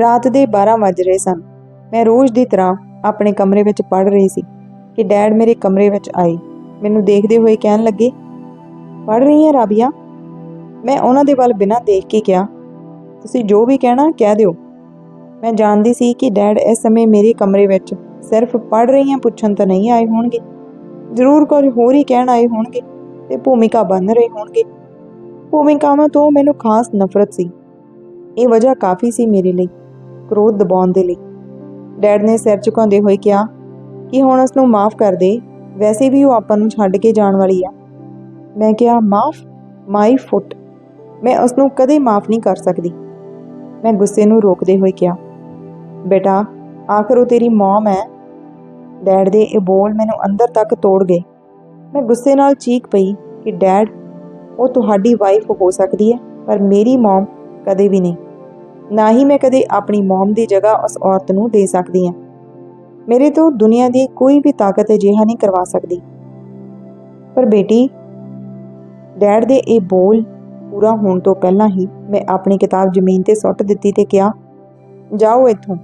ਰਾਤ ਦੇ 12 ਵੱਜ ਰਹੇ ਸਨ। ਮੈਂ ਰੋਜ਼ ਦੀ ਤਰ੍ਹਾਂ ਆਪਣੇ ਕਮਰੇ ਵਿੱਚ ਪੜ ਰਹੀ ਸੀ ਕਿ ਡੈਡ ਮੇਰੇ ਕਮਰੇ ਵਿੱਚ ਆਏ। ਮੈਨੂੰ ਦੇਖਦੇ ਹੋਏ ਕਹਿਣ ਲੱਗੇ ਪੜ ਰਹੀ ਹੈ ਰਾਬੀਆ? ਮੈਂ ਉਹਨਾਂ ਦੇ ਵੱਲ ਬਿਨਾਂ ਦੇਖ ਕੇ ਕਿਹਾ, ਤੁਸੀਂ ਜੋ ਵੀ ਕਹਿਣਾ ਕਹਿ ਦਿਓ। ਮੈਂ ਜਾਣਦੀ ਸੀ ਕਿ ਡੈਡ ਇਸ ਸਮੇਂ ਮੇਰੇ ਕਮਰੇ ਵਿੱਚ ਸਿਰਫ ਪੜ ਹਾਂ ਪੁੱਛਣ ਤਾਂ ਨਹੀਂ ਆਏ ਹੋਣਗੇ। ਜ਼ਰੂਰ ਕੁਝ ਹੋਰ ਹੀ ਕਹਿਣ ਆਏ ਹੋਣਗੇ ਤੇ ਭੂਮਿਕਾ ਬਣ ਰਹੇ ਹੋਣਗੇ। ਭੂਮਿਕਾਵਾਂ ਤੋਂ ਮੈਨੂੰ ਖਾਸ ਨਫ਼ਰਤ ਸੀ। ਇਹ ਵਜ੍ਹਾ ਕਾਫੀ ਸੀ ਮੇਰੇ ਲਈ। ਕ੍ਰੋਧ ਦਬਾਉਣ ਦੇ ਲਈ। ਡੈਡ ਨੇ ਸਿਰ ਝੁਕਾਉਂਦੇ ਹੋਏ ਕਿਹਾ ਕਿ ਹੁਣ ਉਸ ਨੂੰ ਮਾਫ ਕਰ ਦੇ, ਵੈਸੇ ਵੀ ਉਹ ਆਪਾਂ ਨੂੰ ਛੱਡ ਕੇ ਜਾਣ ਵਾਲੀ ਆ। ਮੈਂ ਕਿਹਾ, ਮਾਫ? ਮਾਈ ਫੁੱਟ। ਮੈਂ ਉਸ ਨੂੰ ਕਦੇ ਮਾਫ ਨਹੀਂ ਕਰ ਸਕਦੀ। ਮੈਂ ਗੁੱਸੇ ਨੂੰ ਰੋਕਦੇ ਹੋਏ ਕਿਹਾ, ਬੇਟਾ, ਆਖਰ ਉਹ ਤੇਰੀ ਮੌਮ ਹੈ। ਡੈਡ ਦੇ ਇਹ ਬੋਲ ਮੈਨੂੰ ਅੰਦਰ ਤੱਕ ਤੋੜ ਗਏ। ਮੈਂ ਗੁੱਸੇ ਨਾਲ ਚੀਕ ਪਈ ਕਿ, ਡੈਡ, ਉਹ ਤੁਹਾਡੀ ਵਾਈਫ ਹੋ ਸਕਦੀ ਹੈ, ਪਰ ਮੇਰੀ ਮੌਮ ਕਦੇ ਵੀ ਨਹੀਂ। ਨਾ ਹੀ ਮੈਂ ਕਦੇ ਆਪਣੀ ਮੌਮ ਦੀ ਜਗ੍ਹਾ ਉਸ ਔਰਤ ਨੂੰ ਦੇ ਸਕਦੀ ਹਾਂ। ਮੇਰੇ ਤੋਂ ਦੁਨੀਆ ਦੀ ਕੋਈ ਵੀ ਤਾਕਤ ਅਜਿਹਾ ਨਹੀਂ ਕਰਵਾ ਸਕਦੀ। ਪਰ ਬੇਟੀ, ਡੈਡ ਦੇ ਇਹ ਬੋਲ ਪੂਰਾ ਹੋਣ ਤੋਂ ਪਹਿਲਾਂ ਹੀ ਮੈਂ ਆਪਣੀ ਕਿਤਾਬ ਜ਼ਮੀਨ ਤੇ ਸੁੱਟ ਦਿੱਤੀ ਤੇ ਕਿਹਾ, ਜਾਓ ਇੱਥੋਂ।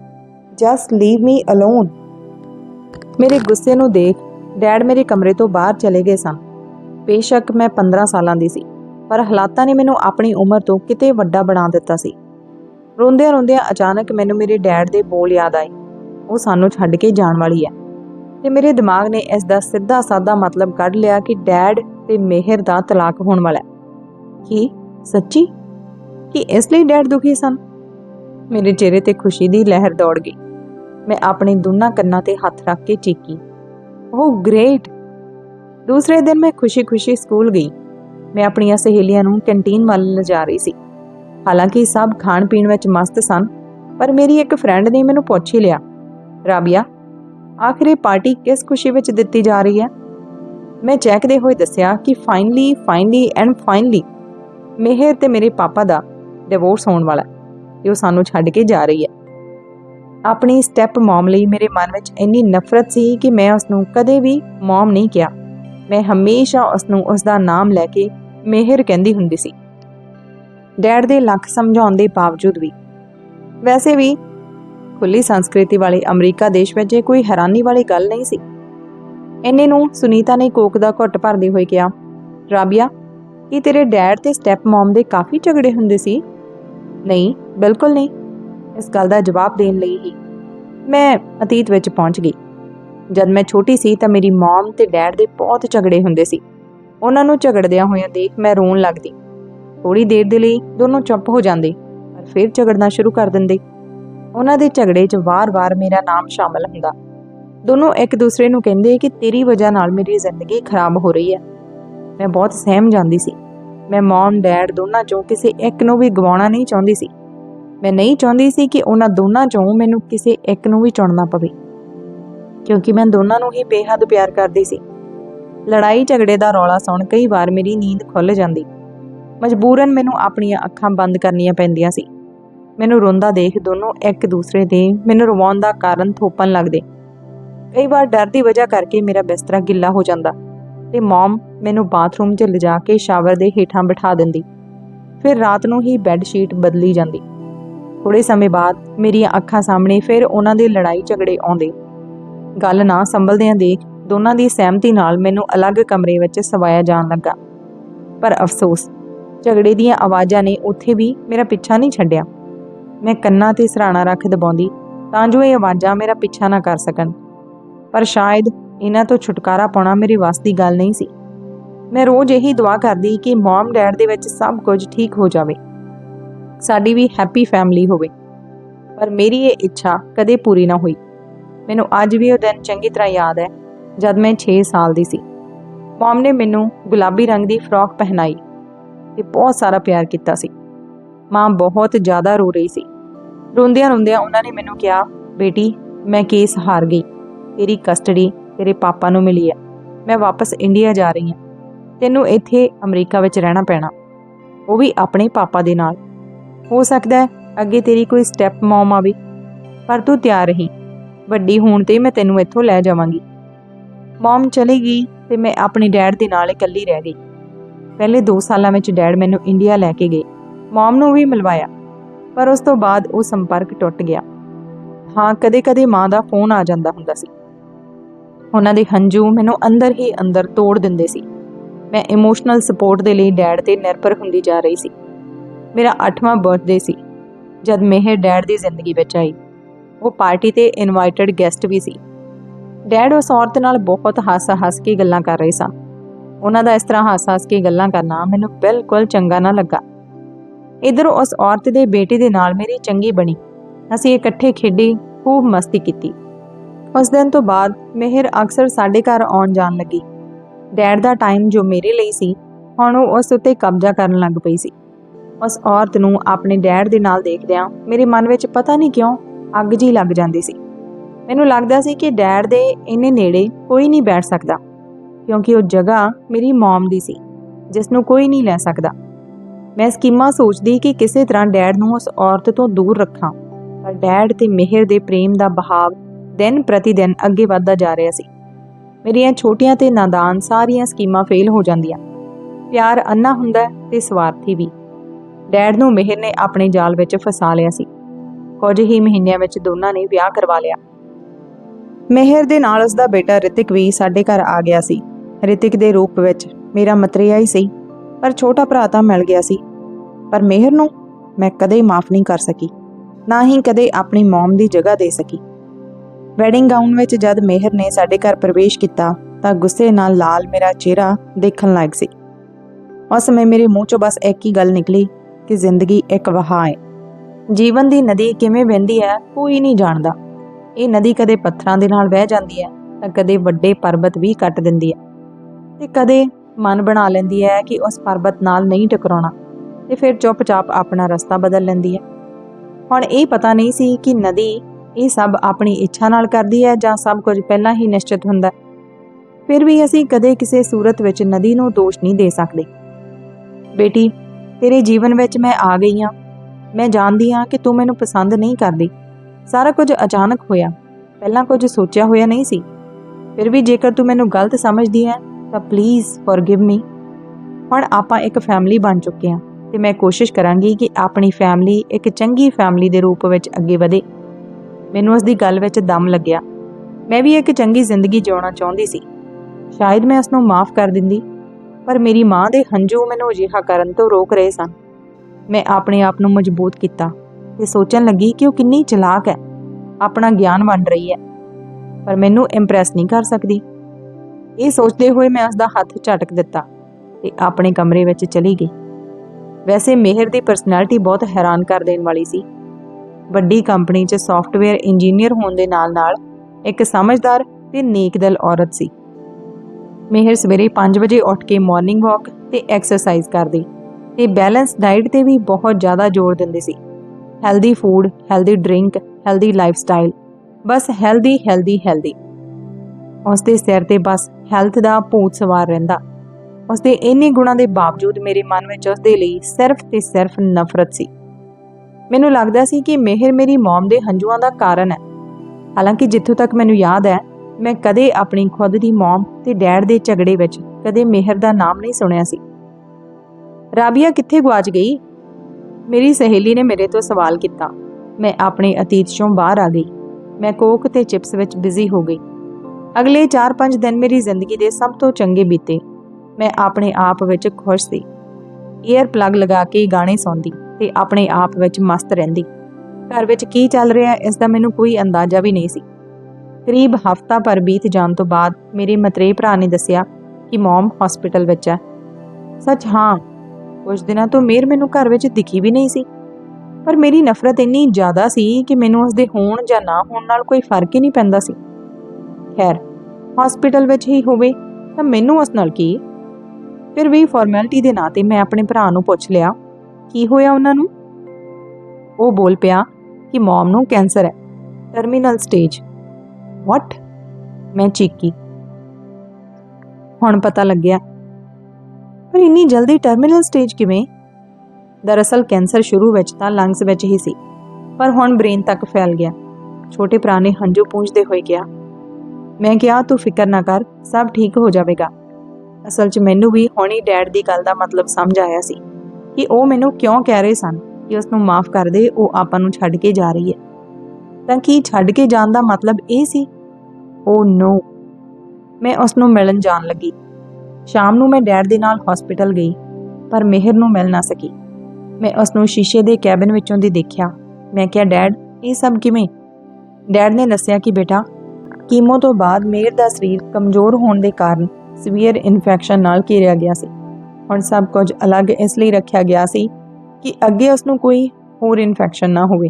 ਜਸਟ ਲੀਵ ਮੀ ਅਲੋਨ ਮੇਰੇ ਗੁੱਸੇ ਨੂੰ ਦੇਖ ਡੈਡ ਮੇਰੇ ਕਮਰੇ ਤੋਂ ਬਾਹਰ ਚਲੇ ਗਏ ਸਨ। ਬੇਸ਼ੱਕ ਮੈਂ 15 ਸਾਲਾਂ ਦੀ ਸੀ, ਪਰ ਹਾਲਾਤਾਂ ਨੇ ਮੈਨੂੰ ਆਪਣੀ ਉਮਰ ਤੋਂ ਕਿਤੇ ਵੱਡਾ ਬਣਾ ਦਿੱਤਾ ਸੀ। ਰੋਂਦਿਆਂ ਰੋਂਦਿਆਂ ਅਚਾਨਕ ਮੈਨੂੰ ਮੇਰੇ ਡੈਡ ਦੇ ਬੋਲ ਯਾਦ ਆਏ। ਉਹ ਸਾਨੂੰ ਛੱਡ ਕੇ ਜਾਣ ਵਾਲੀ ਹੈ। ਤੇ ਮੇਰੇ ਦਿਮਾਗ ਨੇ ਇਸ ਦਾ ਸਿੱਧਾ ਸਾਦਾ ਮਤਲਬ ਕੱਢ ਲਿਆ ਕਿ ਡੈਡ ਤੇ ਮਿਹਰ ਦਾ ਤਲਾਕ ਹੋਣ ਵਾਲਾ ਹੈ। ਕੀ? ਸੱਚੀ? ਕਿ ਇਸ ਲਈ ਡੈਡ ਦੁਖੀ ਸਨ? ਮੇਰੇ ਚਿਹਰੇ ਤੇ ਖੁਸ਼ੀ ਦੀ ਲਹਿਰ ਦੌੜ ਗਈ। ਮੈਂ ਆਪਣੇ ਦੋਨਾਂ ਕੰਨਾਂ ਤੇ ਹੱਥ ਰੱਖ ਕੇ ਚੀਕੀ। ਉਹ ਗ੍ਰੇਟ! ਦੂਸਰੇ ਦਿਨ ਮੈਂ ਖੁਸ਼ੀ-ਖੁਸ਼ੀ ਸਕੂਲ ਗਈ। ਮੈਂ ਆਪਣੀਆਂ ਸਹੇਲੀਆਂ ਨੂੰ ਕੈਂਟੀਨ ਵੱਲ ਲਿਜਾ ਰਹੀ ਸੀ। ਹਾਲਾਂਕਿ ਸਭ ਖਾਣ ਪੀਣ ਵਿੱਚ ਮਸਤ ਸਨ, ਪਰ ਮੇਰੀ ਇੱਕ ਫਰੈਂਡ ਨੇ ਮੈਨੂੰ ਪੁੱਛ ਹੀ ਲਿਆ, ਰਾਬੀਆ, ਆਖਿਰ ਪਾਰਟੀ ਕਿਸ ਖੁਸ਼ੀ ਵਿੱਚ ਦਿੱਤੀ ਜਾ ਰਹੀ ਹੈ? ਮੈਂ ਚੈੱਕਦੇ ਹੋਏ ਦੱਸਿਆ ਕਿ ਫਾਈਨਲੀ ਫਾਈਨਲੀ ਐਂਡ ਫਾਈਨਲੀ ਮਿਹਰ ਤੇ ਮੇਰੇ ਪਾਪਾ ਦਾ ਡਿਵੋਰਸ ਹੋਣ ਵਾਲਾ ਹੈ, ਤੇ ਉਹ ਸਾਨੂੰ ਛੱਡ ਕੇ ਜਾ ਰਹੀ ਹੈ। ਆਪਣੀ ਸਟੈਪ ਮਮ ਲਈ ਮੇਰੇ ਮਨ ਵਿੱਚ ਇੰਨੀ ਨਫ਼ਰਤ ਸੀ ਕਿ ਮੈਂ ਉਸ ਨੂੰ ਕਦੇ ਵੀ ਮਮ ਨਹੀਂ ਕਿਹਾ। ਮੈਂ ਹਮੇਸ਼ਾ ਉਸ ਨੂੰ ਉਸ ਦਾ ਨਾਮ ਲੈ ਕੇ ਮਿਹਰ ਕਹਿੰਦੀ ਹੁੰਦੀ ਸੀ। ਡੈਡ ਦੇ ਲੱਖ ਸਮਝਾਉਣ ਦੇ ਬਾਵਜੂਦ ਵੀ। ਵੈਸੇ ਵੀ ਖੁੱਲੀ ਸੰਸਕ੍ਰਿਤੀ ਵਾਲੇ ਅਮਰੀਕਾ ਦੇਸ਼ ਵਿੱਚ ਇਹ ਕੋਈ ਹੈਰਾਨੀ ਵਾਲੀ ਗੱਲ ਨਹੀਂ ਸੀ। ਇੰਨੇ ਨੂੰ ਸੁਨੀਤਾ ਨੇ ਕੋਕ ਦਾ ਘੁੱਟ ਭਰਦੇ ਹੋਏ ਕਿਹਾ, ਰਾਬੀਆ, ਕੀ ਤੇਰੇ ਡੈਡ ਤੇ ਸਟੈਪ ਮਮ ਦੇ ਕਾਫੀ ਝਗੜੇ ਹੁੰਦੇ ਸੀ? ਨਹੀਂ, ਬਿਲਕੁਲ ਨਹੀਂ, ਇਸ ਗੱਲ ਦਾ ਜਵਾਬ ਦੇਣ ਲਈ ਹੀ। ਮੈਂ ਅਤੀਤ ਵਿੱਚ ਪਹੁੰਚ ਗਈ। ਜਦ ਮੈਂ ਛੋਟੀ ਸੀ ਤਾਂ ਮੇਰੀ ਮਮ ਤੇ ਡੈਡ ਦੇ ਬਹੁਤ ਝਗੜੇ ਹੁੰਦੇ ਸੀ। ਉਹਨਾਂ ਨੂੰ ਝਗੜਦਿਆਂ ਹੋਇਆਂ ਦੇਖ ਮੈਂ ਰੋਣ ਲੱਗਦੀ ਥੋੜੀ ਦੇਰ ਦੇ ਲਈ ਦੋਨੋਂ ਚੁੱਪ ਹੋ ਜਾਂਦੇ, ਪਰ ਫਿਰ ਝਗੜਨਾ ਸ਼ੁਰੂ ਕਰ ਦਿੰਦੇ। ਉਹਨਾਂ ਦੇ ਝਗੜੇ 'ਚ ਵਾਰ-ਵਾਰ ਮੇਰਾ ਨਾਮ ਸ਼ਾਮਲ ਹੁੰਦਾ। ਦੋਨੋਂ ਇੱਕ ਦੂਸਰੇ ਨੂੰ ਕਹਿੰਦੇ ਕਿ ਤੇਰੀ ਵਜ੍ਹਾ ਨਾਲ ਮੇਰੀ ਜ਼ਿੰਦਗੀ ਖਰਾਬ ਹੋ ਰਹੀ ਹੈ। ਮੈਂ ਬਹੁਤ ਸਹਿਮ ਜਾਂਦੀ ਸੀ। ਮੈਂ ਮਮ, ਡੈਡ ਦੋਨਾਂ ਚੋਂ ਕਿਸੇ ਇੱਕ ਨੂੰ ਵੀ ਗਵਾਉਣਾ ਨਹੀਂ ਚਾਹੁੰਦੀ ਸੀ। ਮੈਂ ਨਹੀਂ ਚਾਹੁੰਦੀ ਸੀ ਕਿ ਉਹਨਾਂ ਦੋਨਾਂ ਚੋਂ ਮੈਨੂੰ ਕਿਸੇ ਇੱਕ ਨੂੰ ਵੀ ਚੁਣਨਾ ਪਵੇ। ਕਿਉਂਕਿ ਮੈਂ ਦੋਨਾਂ ਨੂੰ ਹੀ ਬੇਹੱਦ ਪਿਆਰ ਕਰਦੀ ਸੀ। ਲੜਾਈ ਝਗੜੇ ਦਾ ਰੌਲਾ ਸੁਣ ਕਈ ਵਾਰ ਮੇਰੀ ਨੀਂਦ ਖੁੱਲ ਜਾਂਦੀ। ਮਜਬੂਰਨ ਮੈਨੂੰ ਆਪਣੀਆਂ ਅੱਖਾਂ ਬੰਦ ਕਰਨੀਆਂ ਪੈਂਦੀਆਂ ਸੀ। ਮੈਨੂੰ ਰੋਂਦਾ ਦੇਖ ਦੋਨੋਂ ਇੱਕ ਦੂਸਰੇ ਦੇ ਮੈਨੂੰ ਰਵਾਉਣ ਦਾ ਕਾਰਨ ਥੋਪਣ ਲੱਗਦੇ। ਕਈ ਵਾਰ ਡਰ ਦੀ ਵਜ੍ਹਾ ਕਰਕੇ ਮੇਰਾ ਬਿਸਤਰਾ ਗਿੱਲਾ ਹੋ ਜਾਂਦਾ ਤੇ ਮਮ ਮੈਨੂੰ ਬਾਥਰੂਮ 'ਚ ਲਿਜਾ ਕੇ ਸ਼ਾਵਰ ਦੇ ਹੇਠਾਂ ਬਿਠਾ ਦਿੰਦੀ। ਫਿਰ ਰਾਤ ਨੂੰ ਹੀ ਬੈੱਡ ਸ਼ੀਟ ਬਦਲੀ ਜਾਂਦੀ। ਥੋੜੇ ਸਮੇਂ ਬਾਅਦ ਮੇਰੀਆਂ ਅੱਖਾਂ ਸਾਹਮਣੇ ਫਿਰ ਉਹਨਾਂ ਦੇ ਲੜਾਈ ਝਗੜੇ ਆਉਂਦੇ। ਗੱਲ ਨਾ ਸੰਭਲਦਿਆਂ ਦੇਖ ਦੋਨਾਂ ਦੀ ਸਹਿਮਤੀ ਨਾਲ ਮੈਨੂੰ ਅਲੱਗ ਕਮਰੇ ਵਿੱਚ ਸਵਾਇਆ ਜਾਣ ਲੱਗਾ। ਪਰ ਅਫਸੋਸ ਝਗੜੇ ਦੀਆਂ ਆਵਾਜ਼ਾਂ ਨੇ ਉੱਥੇ ਵੀ ਮੇਰਾ ਪਿੱਛਾ ਨਹੀਂ ਛੱਡਿਆ। ਮੈਂ ਕੰਨਾਂ ਤੇ ਸਰਾਣਾ ਰੱਖ ਦਬਾਉਂਦੀ, ਤਾਂ ਜੋ ਇਹ ਆਵਾਜ਼ਾਂ ਮੇਰਾ ਪਿੱਛਾ ਨਾ ਕਰ ਸਕਣ। ਪਰ ਸ਼ਾਇਦ ਇਹਨਾਂ ਤੋਂ ਛੁਟਕਾਰਾ ਪਾਉਣਾ ਮੇਰੇ ਵੱਸ ਦੀ ਗੱਲ ਨਹੀਂ ਸੀ। ਮੈਂ ਰੋਜ਼ ਇਹੀ ਦੁਆ ਕਰਦੀ ਕਿ ਮਮ ਡੈਡ ਦੇ ਵਿੱਚ ਸਭ ਕੁਝ ਠੀਕ ਹੋ ਜਾਵੇ। ਸਾਡੀ ਵੀ ਹੈਪੀ ਫੈਮਿਲੀ ਹੋਵੇ। ਪਰ ਮੇਰੀ ਇਹ ਇੱਛਾ ਕਦੇ ਪੂਰੀ ਨਾ ਹੋਈ। ਮੈਨੂੰ ਅੱਜ ਵੀ ਉਹ ਦਿਨ ਚੰਗੀ ਤਰ੍ਹਾਂ ਯਾਦ ਹੈ, ਜਦ ਮੈਂ 6 ਸਾਲ ਦੀ ਸੀ। ਮਮ ਨੇ ਮੈਨੂੰ ਗੁਲਾਬੀ ਰੰਗ ਦੀ ਫਰੋਕ ਪਹਿਨਾਈ। ਤੇ ਬਹੁਤ ਸਾਰਾ ਪਿਆਰ ਕੀਤਾ ਸੀ। ਮਾਂ ਬਹੁਤ ਜ਼ਿਆਦਾ ਰੋ ਰਹੀ ਸੀ। ਰੋਂਦਿਆਂ ਰੋਂਦਿਆਂ ਉਹਨਾਂ ਨੇ ਮੈਨੂੰ ਕਿਹਾ, ਬੇਟੀ, ਮੈਂ ਕੇਸ ਹਾਰ ਗਈ। ਤੇਰੀ ਕਸਟਡੀ ਤੇਰੇ ਪਾਪਾ ਨੂੰ ਮਿਲੀ ਹੈ। ਮੈਂ ਵਾਪਸ ਇੰਡੀਆ ਜਾ ਰਹੀ ਹਾਂ। ਤੈਨੂੰ ਇੱਥੇ ਅਮਰੀਕਾ ਵਿੱਚ ਰਹਿਣਾ ਪੈਣਾ। ਉਹ ਵੀ ਆਪਣੇ ਪਾਪਾ ਦੇ ਨਾਲ। ਹੋ ਸਕਦਾ ਹੈ ਅੱਗੇ ਤੇਰੀ ਕੋਈ ਸਟੈਪ ਮਮ ਆਵੇ। ਪਰ ਤੂੰ ਤਿਆਰ ਰਹੀ। ਵੱਡੀ ਹੋਣ ਤੇ ਮੈਂ ਤੈਨੂੰ ਇੱਥੋਂ ਲੈ ਜਾਵਾਂਗੀ। ਮਮ ਚਲੀ ਗਈ ਤੇ ਮੈਂ ਆਪਣੇ ਡੈਡ ਦੇ ਨਾਲ ਇਕੱਲੀ ਰਹਿ ਗਈ। ਪਹਿਲੇ 2 ਸਾਲਾਂ ਵਿੱਚ ਡੈਡ ਮੈਨੂੰ ਇੰਡੀਆ ਲੈ ਕੇ ਗਏ। ਮਮ ਨੂੰ ਵੀ ਮਿਲਵਾਇਆ, ਪਰ ਉਸ ਤੋਂ ਬਾਅਦ ਉਹ ਸੰਪਰਕ ਟੁੱਟ ਗਿਆ। ਹਾਂ, ਕਦੇ-ਕਦੇ ਮਾਂ ਦਾ ਫੋਨ ਆ ਜਾਂਦਾ ਹੁੰਦਾ ਸੀ। ਉਹਨਾਂ ਦੇ ਹੰਝੂ ਮੈਨੂੰ ਅੰਦਰ ਹੀ ਅੰਦਰ ਤੋੜ ਦਿੰਦੇ ਸੀ। ਮੈਂ ਇਮੋਸ਼ਨਲ ਸਪੋਰਟ ਦੇ ਲਈ ਡੈਡ ਤੇ ਨਿਰਭਰ ਹੁੰਦੀ ਜਾ ਰਹੀ ਸੀ। ਮੇਰਾ 8ਵਾਂ ਬਰਥਡੇ ਸੀ। ਜਦ ਮਿਹਰ ਡੈਡ ਦੀ ਜ਼ਿੰਦਗੀ ਵਿੱਚ ਆਈ, ਉਹ ਪਾਰਟੀ ਤੇ ਇਨਵਾਈਟਡ ਗੈਸਟ ਵੀ ਸੀ। ਡੈਡ ਉਸ ਔਰਤ ਨਾਲ ਬਹੁਤ ਹੱਸ-ਹੱਸ ਕੇ ਗੱਲਾਂ ਕਰ ਰਹੇ ਸਨ ਉਹਨਾਂ ਦਾ ਇਸ ਤਰ੍ਹਾਂ ਹੱਸ-ਹੱਸ ਕੇ ਗੱਲਾਂ ਕਰਨਾ ਮੈਨੂੰ ਬਿਲਕੁਲ ਚੰਗਾ ਨਾ ਲੱਗਾ। ਇਧਰ ਉਸ ਔਰਤ ਦੇ ਬੇਟੇ ਦੇ ਨਾਲ ਮੇਰੀ ਚੰਗੀ ਬਣੀ। ਅਸੀਂ ਇਕੱਠੇ ਖੇਡੀ, ਖੂਬ ਮਸਤੀ ਕੀਤੀ। ਉਸ ਦਿਨ ਤੋਂ ਬਾਅਦ ਮਿਹਰ ਅਕਸਰ ਸਾਡੇ ਘਰ ਆਉਣ ਜਾਣ ਲੱਗੀ। ਡੈਡ ਦਾ ਟਾਈਮ ਜੋ ਮੇਰੇ ਲਈ ਸੀ, ਹੁਣ ਉਹ ਉਸ ਉੱਤੇ ਕਬਜ਼ਾ ਕਰਨ ਲੱਗ ਪਈ ਸੀ। ਉਸ ਔਰਤ ਨੂੰ ਆਪਣੇ ਡੈਡ ਦੇ ਨਾਲ ਦੇਖਦਿਆਂ ਮੇਰੇ ਮਨ ਵਿੱਚ ਪਤਾ ਨਹੀਂ ਕਿਉਂ ਅੱਗ ਜੀ ਲੱਗ ਜਾਂਦੀ ਸੀ। ਮੈਨੂੰ ਲੱਗਦਾ ਸੀ ਕਿ ਡੈਡ ਦੇ ਇੰਨੇ ਨੇੜੇ ਕੋਈ ਨਹੀਂ ਬੈਠ ਸਕਦਾ। ਕਿਉਂਕਿ ਉਹ ਜਗ੍ਹਾ ਮੇਰੀ ਮਮ ਦੀ ਸੀ ਜਿਸ ਨੂੰ ਕੋਈ ਨਹੀਂ ਲੈ ਸਕਦਾ। ਮੈਂ ਸਕੀਮਾਂ ਸੋਚਦੀ ਕਿ ਕਿਸੇ ਤਰ੍ਹਾਂ ਡੈਡ ਨੂੰ ਉਸ ਔਰਤ ਤੋਂ ਦੂਰ ਰੱਖਾਂ, ਪਰ ਡੈਡ ਤੇ ਮਿਹਰ ਦੇ ਪ੍ਰੇਮ ਦਾ ਬਹਾਵ ਦਿਨ ਪ੍ਰਤੀ ਦਿਨ ਅੱਗੇ ਵੱਧਦਾ ਜਾ ਰਿਹਾ ਸੀ। ਮੇਰੀਆਂ ਛੋਟੀਆਂ ਤੇ ਨਾਦਾਨ ਸਾਰੀਆਂ ਸਕੀਮਾਂ ਫੇਲ ਹੋ ਜਾਂਦੀਆਂ। ਪਿਆਰ ਅੰਨਾ ਹੁੰਦਾ ਹੈ ਤੇ ਸਵਾਰਥੀ ਵੀ। ਡੈਡ ਨੂੰ ਮਿਹਰ ਨੇ ਆਪਣੇ ਜਾਲ ਵਿੱਚ ਫਸਾ ਲਿਆ ਸੀ। ਕੁਝ ਹੀ ਮਹੀਨਿਆਂ ਵਿੱਚ ਦੋਨਾਂ ਨੇ ਵਿਆਹ ਕਰਵਾ ਲਿਆ। ਮਿਹਰ ਦੇ ਨਾਲ ਉਸ ਦਾ ਬੇਟਾ ਰਿਤਿਕ ਵੀ ਸਾਡੇ ਘਰ ਆ ਗਿਆ ਸੀ। ਰਿਤਿਕ ਦੇ ਰੂਪ ਵਿੱਚ ਮੇਰਾ ਮਤਰੇਆ ਹੀ ਸੀ ਪਰ ਛੋਟਾ ਭਰਾ ਤਾਂ ਮਿਲ ਗਿਆ ਸੀ। ਪਰ ਮਿਹਰ ਨੂੰ ਮੈਂ ਕਦੇ ਮਾਫ ਨਹੀਂ ਕਰ ਸਕੀ, ਨਾ ਹੀ ਕਦੇ ਆਪਣੀ ਮੌਮ ਦੀ ਜਗ੍ਹਾ ਦੇ ਸਕੀ। ਵੈਡਿੰਗ ਗਾਊਨ ਵਿੱਚ ਜਦ ਮਿਹਰ ਨੇ ਸਾਡੇ ਘਰ ਪ੍ਰਵੇਸ਼ ਕੀਤਾ, ਤਾਂ ਗੁੱਸੇ ਨਾਲ ਲਾਲ ਮੇਰਾ ਚਿਹਰਾ ਦੇਖਣ ਲੱਗ ਸੀ। ਉਸ ਸਮੇਂ ਮੇਰੇ ਮੂੰਹ ਚੋਂ ਬਸ ਇੱਕ ਹੀ ਗੱਲ ਨਿਕਲੀ ਕਿ ਜ਼ਿੰਦਗੀ ਇੱਕ ਵਹਾਅ ਹੈ। ਜੀਵਨ ਦੀ ਨਦੀ ਕਿਵੇਂ ਵਹਿੰਦੀ ਹੈ, ਕੋਈ ਨਹੀਂ ਜਾਣਦਾ। ਇਹ ਨਦੀ ਕਦੇ ਪੱਥਰਾਂ ਦੇ ਨਾਲ ਵਹਿ ਜਾਂਦੀ ਹੈ, ਤਾਂ ਕਦੇ ਵੱਡੇ ਪਰਬਤ ਵੀ ਕੱਟ ਦਿੰਦੀ ਹੈ। ਤੇ ਕਦੇ ਮਨ ਬਣਾ ਲੈਂਦੀ ਹੈ ਕਿ ਉਸ ਪਰਬਤ ਨਾਲ ਨਹੀਂ ਟਕਰਾਉਣਾ ਤੇ ਫਿਰ ਚੁੱਪਚਾਪ ਆਪਣਾ ਰਸਤਾ ਬਦਲ ਲੈਂਦੀ ਹੈ। ਹੁਣ ਇਹ ਪਤਾ ਨਹੀਂ ਸੀ ਕਿ ਨਦੀ ਇਹ ਸਭ ਆਪਣੀ ਇੱਛਾ ਨਾਲ ਕਰਦੀ ਹੈ ਜਾਂ ਸਭ ਕੁਝ ਪਹਿਲਾਂ ਹੀ ਨਿਸ਼ਚਿਤ ਹੁੰਦਾ ਹੈ। ਫਿਰ ਵੀ ਅਸੀਂ ਕਦੇ ਕਿਸੇ ਸੂਰਤ ਵਿੱਚ ਨਦੀ ਨੂੰ ਦੋਸ਼ ਨਹੀਂ ਦੇ ਸਕਦੇ। ਬੇਟੀ, ਤੇਰੇ ਜੀਵਨ ਵਿੱਚ ਮੈਂ ਆ ਗਈ ਹਾਂ। ਮੈਂ ਜਾਣਦੀ ਹਾਂ ਕਿ ਤੂੰ ਮੈਨੂੰ ਪਸੰਦ ਨਹੀਂ ਕਰਦੀ। ਸਾਰਾ ਕੁਝ ਅਚਾਨਕ ਹੋਇਆ। ਪਹਿਲਾਂ ਕੁਝ ਸੋਚਿਆ ਹੋਇਆ ਨਹੀਂ ਸੀ। ਫਿਰ ਵੀ ਜੇਕਰ ਤੂੰ ਮੈਨੂੰ ਗਲਤ ਸਮਝਦੀ ਹੈ ਤਾਂ ਪਲੀਜ਼ ਫੋਰਗਿਵ ਮੀ ਹੁਣ ਆਪਾਂ ਇੱਕ ਫੈਮਿਲੀ ਬਣ ਚੁੱਕੇ ਹਾਂ ਤੇ ਮੈਂ ਕੋਸ਼ਿਸ਼ ਕਰਾਂਗੀ ਕਿ ਆਪਣੀ ਫੈਮਿਲੀ ਇੱਕ ਚੰਗੀ ਫੈਮਿਲੀ ਦੇ ਰੂਪ ਵਿੱਚ ਅੱਗੇ ਵਧੇ। ਮੈਨੂੰ ਉਸ ਦੀ ਗੱਲ ਵਿੱਚ ਦਮ ਲੱਗਿਆ। ਮੈਂ ਵੀ ਇੱਕ ਚੰਗੀ ਜ਼ਿੰਦਗੀ ਜਿਉਣਾ ਚਾਹੁੰਦੀ ਸੀ। ਸ਼ਾਇਦ ਮੈਂ ਉਸ ਨੂੰ ਮਾਫ ਕਰ ਦਿੰਦੀ, ਪਰ ਮੇਰੀ ਮਾਂ ਦੇ ਹੰਝੂ ਮੈਨੂੰ ਅਜਿਹਾ ਕਰਨ ਤੋਂ ਰੋਕ ਰਹੇ ਸਨ। ਮੈਂ ਆਪਣੇ ਆਪ ਨੂੰ ਮਜ਼ਬੂਤ ਕੀਤਾ ਤੇ ਸੋਚਣ ਲੱਗੀ ਕਿ ਉਹ ਕਿੰਨੀ ਚਲਾਕ ਹੈ। ਆਪਣਾ ਗਿਆਨ ਵੰਡ ਰਹੀ ਹੈ। ਪਰ ਮੈਨੂੰ ਇੰਪ੍ਰੈਸ ਨਹੀਂ ਕਰ ਸਕਦੀ। ਇਹ ਸੋਚਦੇ ਹੋਏ ਮੈਂ ਉਸ ਦਾ ਹੱਥ ਝਟਕ ਦਿੱਤਾ ਤੇ ਆਪਣੇ ਕਮਰੇ ਵਿੱਚ ਚਲੀ ਗਈ। ਵੈਸੇ ਮਿਹਰ ਦੀ ਪਰਸਨੈਲਿਟੀ ਬਹੁਤ ਹੈਰਾਨ ਕਰ ਦੇਣ ਵਾਲੀ ਸੀ। ਵੱਡੀ ਕੰਪਨੀ 'ਚ ਸੌਫਟਵੇਅਰ ਇੰਜੀਨੀਅਰ ਹੋਣ ਦੇ ਨਾਲ-ਨਾਲ ਇੱਕ ਸਮਝਦਾਰ ਤੇ ਨੇਕਦਲ ਔਰਤ ਸੀ। ਮਿਹਰ ਸਵੇਰੇ 5 ਵਜੇ ਉੱਠ ਕੇ ਮਾਰਨਿੰਗ ਵਾਕ ਤੇ ਐਕਸਰਸਾਈਜ਼ ਕਰਦੀ ਤੇ ਬੈਲੈਂਸ ਡਾਈਟ ਤੇ ਵੀ ਬਹੁਤ ਜ਼ਿਆਦਾ ਜ਼ੋਰ ਦਿੰਦੀ ਸੀ। Healthy food healthy drink healthy lifestyle ਬਸ ਹੈਲਦੀ ਹੈਲਦੀ ਹੈਲਦੀ ਉਸ ਦੇ ਸਿਰ ਤੇ ਬਸ ਹੈਲਥ ਦਾ ਭੂਤ ਸਵਾਰ ਰਹਿੰਦਾ। ਉਸ ਦੇ ਇੰਨੇ ਗੁਣਾਂ ਦੇ ਬਾਵਜੂਦ ਮੇਰੇ ਮਨ ਵਿੱਚ ਉਸ ਦੇ ਲਈ ਸਿਰਫ ਤੇ ਸਿਰਫ ਨਫ਼ਰਤ ਸੀ। ਮੈਨੂੰ ਲੱਗਦਾ ਸੀ ਕਿ ਮਿਹਰ ਮੇਰੀ ਮਮ ਦੇ ਹੰਝੂਆਂ ਦਾ ਕਾਰਨ ਹੈ। ਹਾਲਾਂਕਿ ਜਿੱਥੋਂ ਤੱਕ ਮੈਨੂੰ ਯਾਦ ਹੈ, ਮੈਂ ਕਦੇ ਆਪਣੀ ਖੁਦ ਦੀ ਮਮ ਤੇ ਡੈਡ ਦੇ ਝਗੜੇ ਵਿੱਚ ਕਦੇ ਮਿਹਰ ਦਾ ਨਾਮ ਨਹੀਂ ਸੁਣਿਆ ਸੀ। ਰਾਬੀਆ ਕਿੱਥੇ ਗਵਾਚ ਗਈ? ਮੇਰੀ ਸਹੇਲੀ ਨੇ ਮੇਰੇ ਤੋਂ ਸਵਾਲ ਕੀਤਾ। ਮੈਂ ਆਪਣੇ ਅਤੀਤ ਚੋਂ ਬਾਹਰ ਆ ਗਈ। ਮੈਂ ਕੋਕ ਤੇ ਚਿਪਸ ਵਿੱਚ ਬਿਜ਼ੀ ਹੋ ਗਈ। ਅਗਲੇ 4-5 ਦਿਨ ਮੇਰੀ ਜ਼ਿੰਦਗੀ ਦੇ ਸਭ ਤੋਂ ਚੰਗੇ ਬੀਤੇ। ਮੈਂ ਆਪਣੇ ਆਪ ਵਿੱਚ ਖੁਸ਼ ਸੀ। ਈਅਰ ਪਲੱਗ ਲਗਾ ਕੇ ਗਾਣੇ ਸੁਣਦੀ ਤੇ ਆਪਣੇ ਆਪ ਵਿੱਚ ਮਸਤ ਰਹਿੰਦੀ। ਘਰ ਵਿੱਚ ਕੀ ਚੱਲ ਰਿਹਾ ਇਸ ਦਾ ਮੈਨੂੰ ਕੋਈ ਅੰਦਾਜ਼ਾ ਵੀ ਨਹੀਂ ਸੀ। ਕਰੀਬ ਹਫ਼ਤਾ ਪਰ ਬੀਤ ਜਾਣ ਤੋਂ ਬਾਅਦ ਮੇਰੇ ਮਤਰੇ ਭਰਾ ਨੇ ਦੱਸਿਆ ਕਿ ਮਮ ਹਸਪੀਟਲ ਵਿੱਚ ਹੈ। ਸੱਚ ਹਾਂ, ਕੁਝ ਦਿਨਾਂ ਤੋਂ ਮੇਰ ਮੈਨੂੰ ਘਰ ਵਿੱਚ ਦਿਖੀ ਵੀ ਨਹੀਂ ਸੀ। ਪਰ ਮੇਰੀ ਨਫ਼ਰਤ ਇੰਨੀ ਜ਼ਿਆਦਾ ਸੀ ਕਿ ਮੈਨੂੰ ਉਸ ਦੇ ਹੋਣ ਜਾਂ ਨਾ ਹੋਣ ਨਾਲ ਕੋਈ ਫ਼ਰਕ ਹੀ ਨਹੀਂ ਪੈਂਦਾ ਸੀ। ਖੈਰ ਹਸਪੀਟਲ ਵਿੱਚ ਹੀ ਹੋਵੇ, ਤਾਂ ਮੈਨੂੰ ਉਸ ਨਾਲ ਕੀ? ਫਿਰ ਵੀ ਫਾਰਮੈਲਿਟੀ ਦੇ ਨਾਂ ਤੇ ਮੈਂ ਆਪਣੇ ਭਰਾ ਨੂੰ ਪੁੱਛ ਲਿਆ, ਕੀ ਹੋਇਆ ਉਹਨਾਂ ਨੂੰ? ਉਹ ਬੋਲ ਪਿਆ ਕਿ ਮਮ ਨੂੰ ਕੈਂਸਰ ਹੈ ਟਰਮੀਨਲ ਸਟੇਜ ਵਾਟ ਮੈਂ ਚੀਕੀ। ਹੁਣ ਪਤਾ ਲੱਗਿਆ। ਪਰ ਇੰਨੀ ਜਲਦੀ ਟਰਮੀਨਲ ਸਟੇਜ ਕਿਵੇਂ? ਦਰਅਸਲ ਕੈਂਸਰ ਸ਼ੁਰੂ ਵਿੱਚ ਤਾਂ ਲੰਗਸ ਵਿੱਚ ਹੀ ਸੀ, ਪਰ ਹੁਣ ਬ੍ਰੇਨ ਤੱਕ ਫੈਲ ਗਿਆ। ਛੋਟੇ ਭਰਾ ਨੇ ਹੰਝੂ ਪੂੰਝਦੇ ਹੋਏ ਕਿਹਾ ਮੈਂ ਕਿਹਾ, ਤੂੰ ਫਿਕਰ ਨਾ ਕਰ, ਸਭ ਠੀਕ ਹੋ ਜਾਵੇਗਾ। ਅਸਲ 'ਚ ਮੈਨੂੰ ਵੀ ਹੁਣੀ ਡੈਡ ਦੀ ਗੱਲ ਦਾ ਮਤਲਬ ਸਮਝ ਆਇਆ ਸੀ ਕਿ ਉਹ ਮੈਨੂੰ ਕਿਉਂ ਕਹਿ ਰਹੇ ਸਨ ਕਿ ਉਸ ਨੂੰ ਮਾਫ ਕਰ ਦੇ, ਉਹ ਆਪਾਂ ਨੂੰ ਛੱਡ ਕੇ ਜਾ ਰਹੀ ਹੈ। ਤਾਂ ਕੀ ਛੱਡ ਕੇ ਜਾਣ ਦਾ ਮਤਲਬ ਇਹ ਸੀ? ਓ ਨੋ। ਮੈਂ ਉਸ ਨੂੰ ਮਿਲਣ ਜਾਣ ਲੱਗੀ। ਸ਼ਾਮ ਨੂੰ ਮੈਂ ਡੈਡ ਦੇ ਨਾਲ ਹਸਪੀਟਲ ਗਈ, ਪਰ ਮਿਹਰ ਨੂੰ ਮਿਲ ਨਾ ਸਕੀ। ਮੈਂ ਉਸ ਨੂੰ ਸ਼ੀਸ਼ੇ ਦੇ ਕੈਬਿਨ ਵਿੱਚੋਂ ਦੀ ਦੇਖਿਆ। ਮੈਂ ਕਿਹਾ, ਡੈਡ, ਇਹ ਸਭ ਕਿਵੇਂ? ਡੈਡ ਨੇ ਦੱਸਿਆ ਕਿ ਬੇਟਾ ਕੀਮੋ ਤੋਂ ਬਾਅਦ ਮੇਰ ਦਾ ਸਰੀਰ ਕਮਜ਼ੋਰ ਹੋਣ ਦੇ ਕਾਰਨ ਸੀਵੀਅਰ ਇਨਫੈਕਸ਼ਨ ਨਾਲ ਘੇਰਿਆ ਗਿਆ ਸੀ ਹੁਣ ਸਭ ਕੁਝ ਅਲੱਗ ਇਸ ਲਈ ਰੱਖਿਆ ਗਿਆ ਸੀ ਕਿ ਅੱਗੇ ਉਸ ਨੂੰ ਕੋਈ ਹੋਰ ਇਨਫੈਕਸ਼ਨ ਨਾ ਹੋਵੇ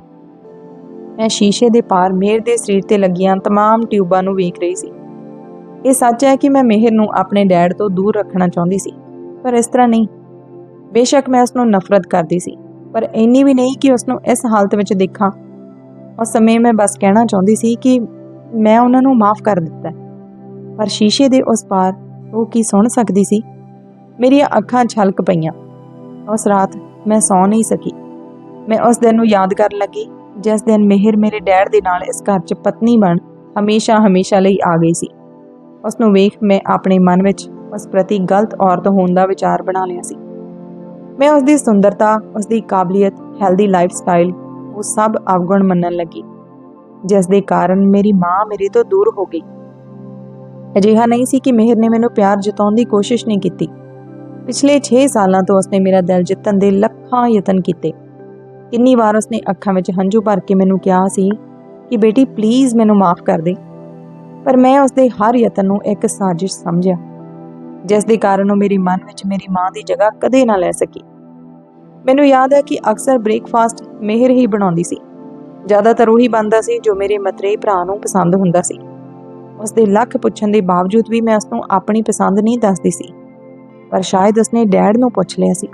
ਮੈਂ ਸ਼ੀਸ਼ੇ ਦੇ ਪਾਰ ਮੇਰ ਦੇ ਸਰੀਰ ਤੇ ਲੱਗੀਆਂ तमाम ਟਿਊਬਾਂ ਨੂੰ ਵੇਖ ਰਹੀ ਸੀ ਇਹ ਸੱਚ ਹੈ ਕਿ ਮੈਂ ਮਿਹਰ ਨੂੰ ਆਪਣੇ ਡੈਡ ਤੋਂ ਦੂਰ ਰੱਖਣਾ ਚਾਹੁੰਦੀ ਸੀ ਪਰ ਇਸ ਤਰ੍ਹਾਂ ਨਹੀਂ ਬੇਸ਼ੱਕ ਮੈਂ ਉਸ ਨੂੰ ਨਫ਼ਰਤ ਕਰਦੀ ਸੀ ਪਰ ਇੰਨੀ ਵੀ ਨਹੀਂ ਕਿ ਉਸ ਨੂੰ ਇਸ ਹਾਲਤ ਵਿੱਚ ਦੇਖਾਂ ਉਸ ਸਮੇਂ ਮੈਂ ਬਸ ਕਹਿਣਾ ਚਾਹੁੰਦੀ ਸੀ ਕਿ ਮੈਂ ਉਹਨਾਂ ਨੂੰ ਮਾਫ ਕਰ ਦਿੱਤਾ ਪਰ ਸ਼ੀਸ਼ੇ ਦੇ ਉਸ ਪਾਰ ਉਹ ਕੀ ਸੁਣ ਸਕਦੀ ਸੀ? ਮੇਰੀਆਂ ਅੱਖਾਂ ਛਲਕ ਪਈਆਂ। ਉਸ ਰਾਤ ਮੈਂ ਸੌ ਨਹੀਂ ਸਕੀ। ਮੈਂ ਉਸ ਦਿਨ ਨੂੰ ਯਾਦ ਕਰਨ ਲੱਗੀ, ਜਿਸ ਦਿਨ ਮਿਹਰ ਮੇਰੇ ਡੈਡ ਦੇ ਨਾਲ ਇਸ ਘਰ 'ਚ ਪਤਨੀ ਬਣ ਹਮੇਸ਼ਾ ਹਮੇਸ਼ਾ ਲਈ ਆ ਗਈ ਸੀ। ਉਸ ਨੂੰ ਵੇਖ ਮੈਂ ਆਪਣੇ ਮਨ ਵਿੱਚ ਉਸ ਪ੍ਰਤੀ ਗਲਤ ਔਰਤ ਹੋਣ ਦਾ ਵਿਚਾਰ ਬਣਾ ਲਿਆ ਸੀ। ਮੈਂ ਉਸ ਦੀ ਸੁੰਦਰਤਾ, ਉਸ ਦੀ ਕਾਬਲੀਅਤ ਹੈਲਦੀ ਲਾਈਫ ਸਟਾਈਲ ਉਹ ਸਭ ਅਵਗੁਣ ਮੰਨਣ ਲੱਗੀ। ਜਿਸ ਦੇ ਕਾਰਨ ਮੇਰੀ ਮਾਂ ਮੇਰੇ ਤੋਂ ਦੂਰ ਹੋ ਗਈ। ਅਜਿਹਾ ਨਹੀਂ ਸੀ ਕਿ ਮਿਹਰ ਨੇ ਮੈਨੂੰ ਪਿਆਰ ਜਤਾਉਣ ਦੀ ਕੋਸ਼ਿਸ਼ ਨਹੀਂ ਕੀਤੀ। ਪਿਛਲੇ 6 ਸਾਲਾਂ ਤੋਂ ਉਸਨੇ ਮੇਰਾ ਦਿਲ ਜਿੱਤਣ ਦੇ ਲੱਖਾਂ ਯਤਨ ਕੀਤੇ। ਕਿੰਨੀ ਵਾਰ ਉਸਨੇ ਅੱਖਾਂ ਵਿੱਚ ਹੰਝੂ ਭਰ ਕੇ ਮੈਨੂੰ ਕਿਹਾ ਸੀ ਕਿ ਬੇਟੀ ਪਲੀਜ਼ ਮੈਨੂੰ ਮਾਫ ਕਰ ਦੇ। ਪਰ ਮੈਂ ਉਸਦੇ ਹਰ ਯਤਨ ਨੂੰ ਇੱਕ ਸਾਜ਼ਿਸ਼ ਸਮਝਿਆ, ਜਿਸ ਦੇ ਕਾਰਨ ਉਹ ਮੇਰੀ ਮਨ ਵਿੱਚ ਮੇਰੀ ਮਾਂ ਦੀ ਜਗ੍ਹਾ ਕਦੇ ਨਾ ਲੈ ਸਕੀ। ਮੈਨੂੰ ਯਾਦ ਹੈ ਕਿ ਅਕਸਰ ਬ੍ਰੇਕਫਾਸਟ ਮਿਹਰ ਹੀ ਬਣਾਉਂਦੀ ਸੀ। ਜ਼ਿਆਦਾਤਰ ਉਹੀ ਬਣਦਾ ਸੀ ਜੋ ਮੇਰੇ ਮਤਰੇਈ ਭਰਾ ਨੂੰ ਪਸੰਦ ਹੁੰਦਾ ਸੀ। ਉਸ ਦੇ ਲੱਖ ਪੁੱਛਣ ਦੇ ਬਾਵਜੂਦ ਵੀ ਮੈਂ ਉਸ ਨੂੰ ਆਪਣੀ ਪਸੰਦ ਨਹੀਂ ਦੱਸਦੀ ਸੀ। ਪਰ ਸ਼ਾਇਦ ਉਸਨੇ ਡੈਡ ਨੂੰ ਪੁੱਛ ਲਿਆ ਸੀ।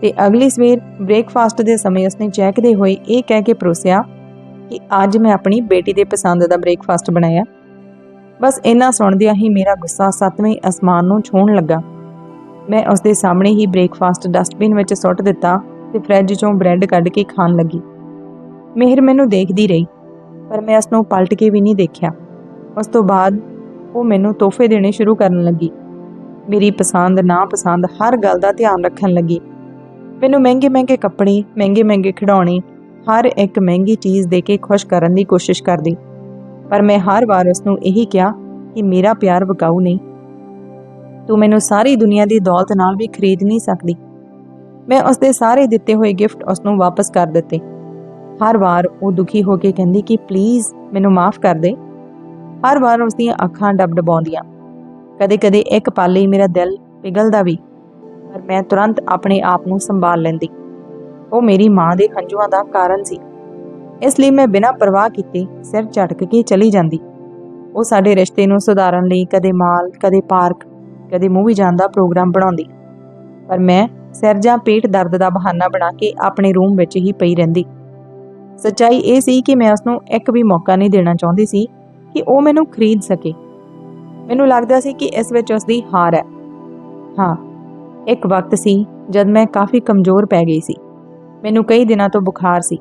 ਤੇ ਅਗਲੀ ਸਵੇਰ ਬ੍ਰੇਕਫਾਸਟ ਦੇ ਸਮੇਂ ਉਸਨੇ ਚਹਿਕਦੇ ਹੋਏ ਇਹ ਕਹਿ ਕੇ ਪਰੋਸਿਆ ਕਿ ਅੱਜ ਮੈਂ ਆਪਣੀ ਬੇਟੀ ਦੇ ਪਸੰਦ ਦਾ ਬ੍ਰੇਕਫਾਸਟ ਬਣਾਇਆ। ਬਸ ਇੰਨਾ ਸੁਣਦਿਆਂ ਹੀ ਮੇਰਾ ਗੁੱਸਾ ਸੱਤਵੇਂ ਅਸਮਾਨ ਨੂੰ ਛੂਹਣ ਲੱਗਾ। ਮੈਂ ਉਸ ਦੇ ਸਾਹਮਣੇ ਹੀ ਬ੍ਰੇਕਫਾਸਟ ਡਸਟਬਿਨ ਵਿੱਚ ਸੁੱਟ ਦਿੱਤਾ ਤੇ ਫ੍ਰਿਜ ਚੋਂ ਬ੍ਰੈਡ ਕੱਢ ਕੇ ਖਾਣ ਲੱਗੀ। ਮਿਹਰ ਮੈਨੂੰ ਦੇਖਦੀ ਰਹੀ, ਪਰ ਮੈਂ ਉਸ ਨੂੰ ਪਲਟ ਕੇ ਵੀ ਨਹੀਂ ਦੇਖਿਆ। ਉਸ ਤੋਂ ਬਾਅਦ ਉਹ ਮੈਨੂੰ ਤੋਹਫੇ ਦੇਣੇ ਸ਼ੁਰੂ ਕਰਨ ਲੱਗੀ। ਮੇਰੀ ਪਸੰਦ ਨਾ ਪਸੰਦ ਹਰ ਗੱਲ ਦਾ ਧਿਆਨ ਰੱਖਣ ਲੱਗੀ। ਮੈਨੂੰ ਮਹਿੰਗੇ ਮਹਿੰਗੇ ਕੱਪੜੇ ਮਹਿੰਗੇ ਮਹਿੰਗੇ ਖਿਡੌਣੇ, ਹਰ ਇੱਕ ਮਹਿੰਗੀ ਚੀਜ਼ ਦੇ ਕੇ ਖੁਸ਼ ਕਰਨ ਦੀ ਕੋਸ਼ਿਸ਼ ਕਰਦੀ। ਪਰ ਮੈਂ ਹਰ ਵਾਰ ਉਸ ਨੂੰ ਇਹੀ ਕਿਹਾ ਕਿ ਮੇਰਾ ਪਿਆਰ ਵਿਕਾਊ ਨਹੀਂ। ਤੂੰ ਮੈਨੂੰ ਸਾਰੀ ਦੁਨੀਆ ਦੀ ਦੌਲਤ ਨਾਲ ਵੀ ਖਰੀਦ ਨਹੀਂ ਸਕਦੀ। ਮੈਂ ਉਸ ਦੇ ਸਾਰੇ ਦਿੱਤੇ ਹੋਏ ਗਿਫਟ ਉਸ ਨੂੰ ਵਾਪਸ ਕਰ ਦਿੱਤੇ। ਹਰ ਵਾਰ ਉਹ ਦੁਖੀ ਹੋ ਕੇ ਕਹਿੰਦੀ ਕਿ ਪਲੀਜ਼ ਮੈਨੂੰ ਮਾਫ ਕਰ ਦੇ। ਹਰ ਵਾਰ ਉਸ ਦੀਆਂ ਅੱਖਾਂ ਡਬਡਬਾਉਂਦੀਆਂ ਕਦੇ-ਕਦੇ ਇੱਕ ਪਲ ਲਈ ਮੇਰਾ ਦਿਲ ਪਿਘਲਦਾ ਵੀ, ਪਰ ਮੈਂ ਤੁਰੰਤ ਆਪਣੇ ਆਪ ਨੂੰ ਸੰਭਾਲ ਲੈਂਦੀ। ਉਹ ਮੇਰੀ ਮਾਂ ਦੇ ਹੰਝੂਆਂ ਦਾ ਕਾਰਨ ਸੀ। ਇਸ ਲਈ ਮੈਂ ਬਿਨਾਂ ਪਰਵਾਹ ਕੀਤੇ ਸਿਰ ਝਟਕ ਕੇ ਚਲੀ ਜਾਂਦੀ। ਉਹ ਸਾਡੇ ਰਿਸ਼ਤੇ ਨੂੰ ਸੁਧਾਰਨ ਲਈ ਕਦੇ ਮਾਲ, ਕਦੇ ਪਾਰਕ, ਕਦੇ ਮੂਵੀ ਜਾਣ ਦਾ ਪ੍ਰੋਗਰਾਮ ਬਣਾਉਂਦੀ। ਪਰ ਮੈਂ ਸਿਰ ਜਾਂ ਪੇਟ ਦਰਦ ਦਾ ਬਹਾਨਾ ਬਣਾ ਕੇ ਆਪਣੇ ਰੂਮ ਵਿੱਚ ਹੀ ਪਈ ਰਹਿੰਦੀ। ਸੱਚਾਈ ਇਹ ਸੀ ਕਿ ਮੈਂ ਉਸ ਨੂੰ ਇੱਕ ਵੀ ਮੌਕਾ ਨਹੀਂ ਦੇਣਾ ਚਾਹੁੰਦੀ ਸੀ ਕਿ ਉਹ ਮੈਨੂੰ ਖਰੀਦ ਸਕੇ। ਮੈਨੂੰ ਲੱਗਦਾ ਸੀ ਕਿ ਇਸ ਵਿੱਚ ਉਸ ਦੀ ਹਾਰ ਹੈ। ਹਾਂ, ਇੱਕ ਵਕਤ ਸੀ ਜਦ ਮੈਂ ਕਾਫੀ ਕਮਜ਼ੋਰ ਪੈ ਗਈ ਸੀ। ਮੈਨੂੰ ਕਈ ਦਿਨਾਂ ਤੋਂ ਬੁਖਾਰ ਸੀ।